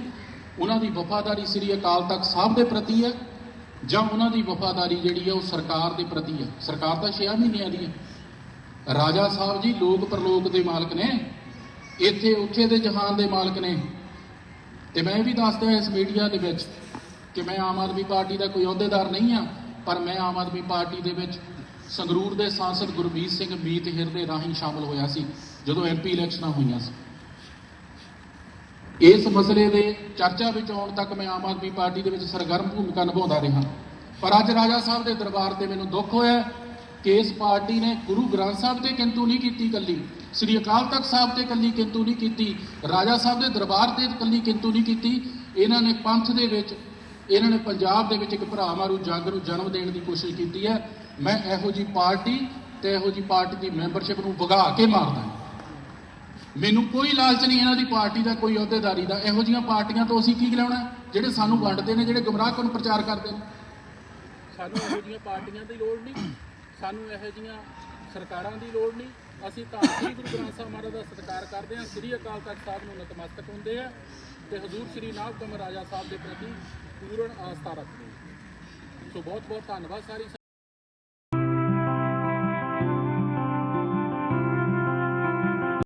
ਉਹਨਾਂ ਦੀ ਵਫਾਦਾਰੀ ਸ੍ਰੀ ਅਕਾਲ ਤਖਤ ਸਾਹਿਬ ਦੇ ਪ੍ਰਤੀ ਹੈ ਜਾਂ ਉਹਨਾਂ ਦੀ ਵਫਾਦਾਰੀ ਜਿਹੜੀ ਹੈ ਉਹ ਸਰਕਾਰ ਦੇ ਪ੍ਰਤੀ ਹੈ? ਸਰਕਾਰ ਤਾਂ 6 ਮਹੀਨਿਆਂ ਦੀ ਹੈ। ਰਾਜਾ ਸਾਹਿਬ ਜੀ ਲੋਕ ਪ੍ਰਲੋਕ ਦੇ ਮਾਲਕ ਨੇ। ਇੱਥੇ ਉੱਥੇ ਦੇ ਜਹਾਨ ਦੇ ਮਾਲਕ ਨੇ। ਤੇ ਮੈਂ ਵੀ ਦੱਸਦਾ ਇਸ ਮੀਡੀਆ ਦੇ ਵਿੱਚ ਕਿ ਮੈਂ ਆਮ ਆਦਮੀ ਪਾਰਟੀ ਦਾ ਕੋਈ ਅਹੁਦੇਦਾਰ ਨਹੀਂ ਆ ਪਰ ਮੈਂ ਆਮ ਆਦਮੀ ਪਾਰਟੀ ਦੇ ਵਿੱਚ ਸੰਗਰੂਰ ਦੇ ਸਾਂਸਦ ਗੁਰਮੀਤ ਸਿੰਘ ਮੀਤ ਹਿਰ ਦੇ ਰਾਹੀਂ ਸ਼ਾਮਲ ਹੋਇਆ ਸੀ, ਜਦੋਂ ਐਮਪੀ ਇਲੈਕਸ਼ਨਾਂ ਹੋਈਆਂ ਸੀ। ਇਸ ਮਸਲੇ ਦੇ ਚਰਚਾ ਵਿੱਚ ਆਉਣ ਤੱਕ ਮੈਂ ਆਮ ਆਦਮੀ ਪਾਰਟੀ ਦੇ ਵਿੱਚ ਸਰਗਰਮ ਭੂਮਿਕਾ ਨਿਭਾਉਂਦਾ ਰਿਹਾ। ਪਰ ਅੱਜ ਰਾਜਾ ਸਾਹਿਬ ਦੇ ਦਰਬਾਰ ਤੇ ਮੈਨੂੰ ਦੁੱਖ ਹੋਇਆ ਕਿ ਇਸ ਪਾਰਟੀ ਨੇ ਗੁਰੂ ਗ੍ਰੰਥ ਸਾਹਿਬ ਤੇ ਕਿੰਤੂ ਨਹੀਂ ਕੀਤੀ ਕੱਲੀ ਸ੍ਰੀ ਅਕਾਲ ਤਖਤ ਸਾਹਿਬ ਤੇ ਕੱਲੀ ਕਿੰਤੂ ਨਹੀਂ ਕੀਤੀ, ਰਾਜਾ ਸਾਹਿਬ ਦੇ ਦਰਬਾਰ ਤੇ ਕੱਲੀ ਕਿੰਤੂ ਨਹੀਂ ਕੀਤੀ, ਇਹਨਾਂ ਨੇ ਪੰਥ ਦੇ ਵਿੱਚ ਇਹਨਾਂ ਨੇ ਪੰਜਾਬ ਦੇ ਵਿੱਚ ਇੱਕ ਭਰਾ ਮਾਰੂ ਜੰਗ ਨੂੰ ਜਨਮ ਦੇਣ ਦੀ ਕੋਸ਼ਿਸ਼ ਕੀਤੀ ਹੈ। ਮੈਂ ਇਹੋ ਜੀ ਪਾਰਟੀ ਤੇ ਇਹੋ ਜੀ ਪਾਰਟੀ ਦੀ ਮੈਂਬਰਸ਼ਿਪ ਨੂੰ ਵਗਾ ਕੇ ਮਾਰਦਾ ਮੈਨੂੰ ਕੋਈ ਲਾਲਚ ਨਹੀਂ ਇਹਨਾਂ ਦੀ ਪਾਰਟੀ ਦਾ, ਕੋਈ ਅਹੁਦੇਦਾਰੀ ਦਾ। ਇਹੋ ਜੀਆਂ ਪਾਰਟੀਆਂ ਤੋਂ ਅਸੀਂ ਕੀ ਲੈਣਾ ਜਿਹੜੇ ਸਾਨੂੰ ਵੰਡਦੇ ਨੇ, ਜਿਹੜੇ ਗੁੰਮਰਾਹ ਕਰਨ ਪ੍ਰਚਾਰ ਕਰਦੇ ਨੇ। ਸਾਨੂੰ ਇਹੋ ਜੀਆਂ ਪਾਰਟੀਆਂ ਦੀ ਲੋੜ ਨਹੀਂ। ਸਾਨੂੰ ਇਹੋ ਜੀਆਂ ਸਰਕਾਰਾਂ ਦੀ ਲੋੜ ਨਹੀਂ। ਅਸੀਂ ਤਾਂ ਸ੍ਰੀ ਗੁਰੂ ਗ੍ਰੰਥ ਸਾਹਿਬ ਮਹਾਰਾਜ ਦਾ ਸਤਿਕਾਰ ਕਰਦੇ ਹਾਂ। ਸ੍ਰੀ ਅਕਾਲ ਤਖਤ ਸਾਹਿਬ ਨੂੰ ਨਤਮਸਤਕ ਹੁੰਦੇ ਆ ਤੇ ਹਜ਼ੂਰ ਸ੍ਰੀ ਨਾਭ ਕਮਰ ਰਾਜਾ ਸਾਹਿਬ ਦੇ ਪ੍ਰਤੀ ਪੂਰਨ ਆਸਥਾ ਰੱਖਦੇ ਸੋ ਬਹੁਤ ਬਹੁਤ ਧੰਨਵਾਦ ਸਾਰੀ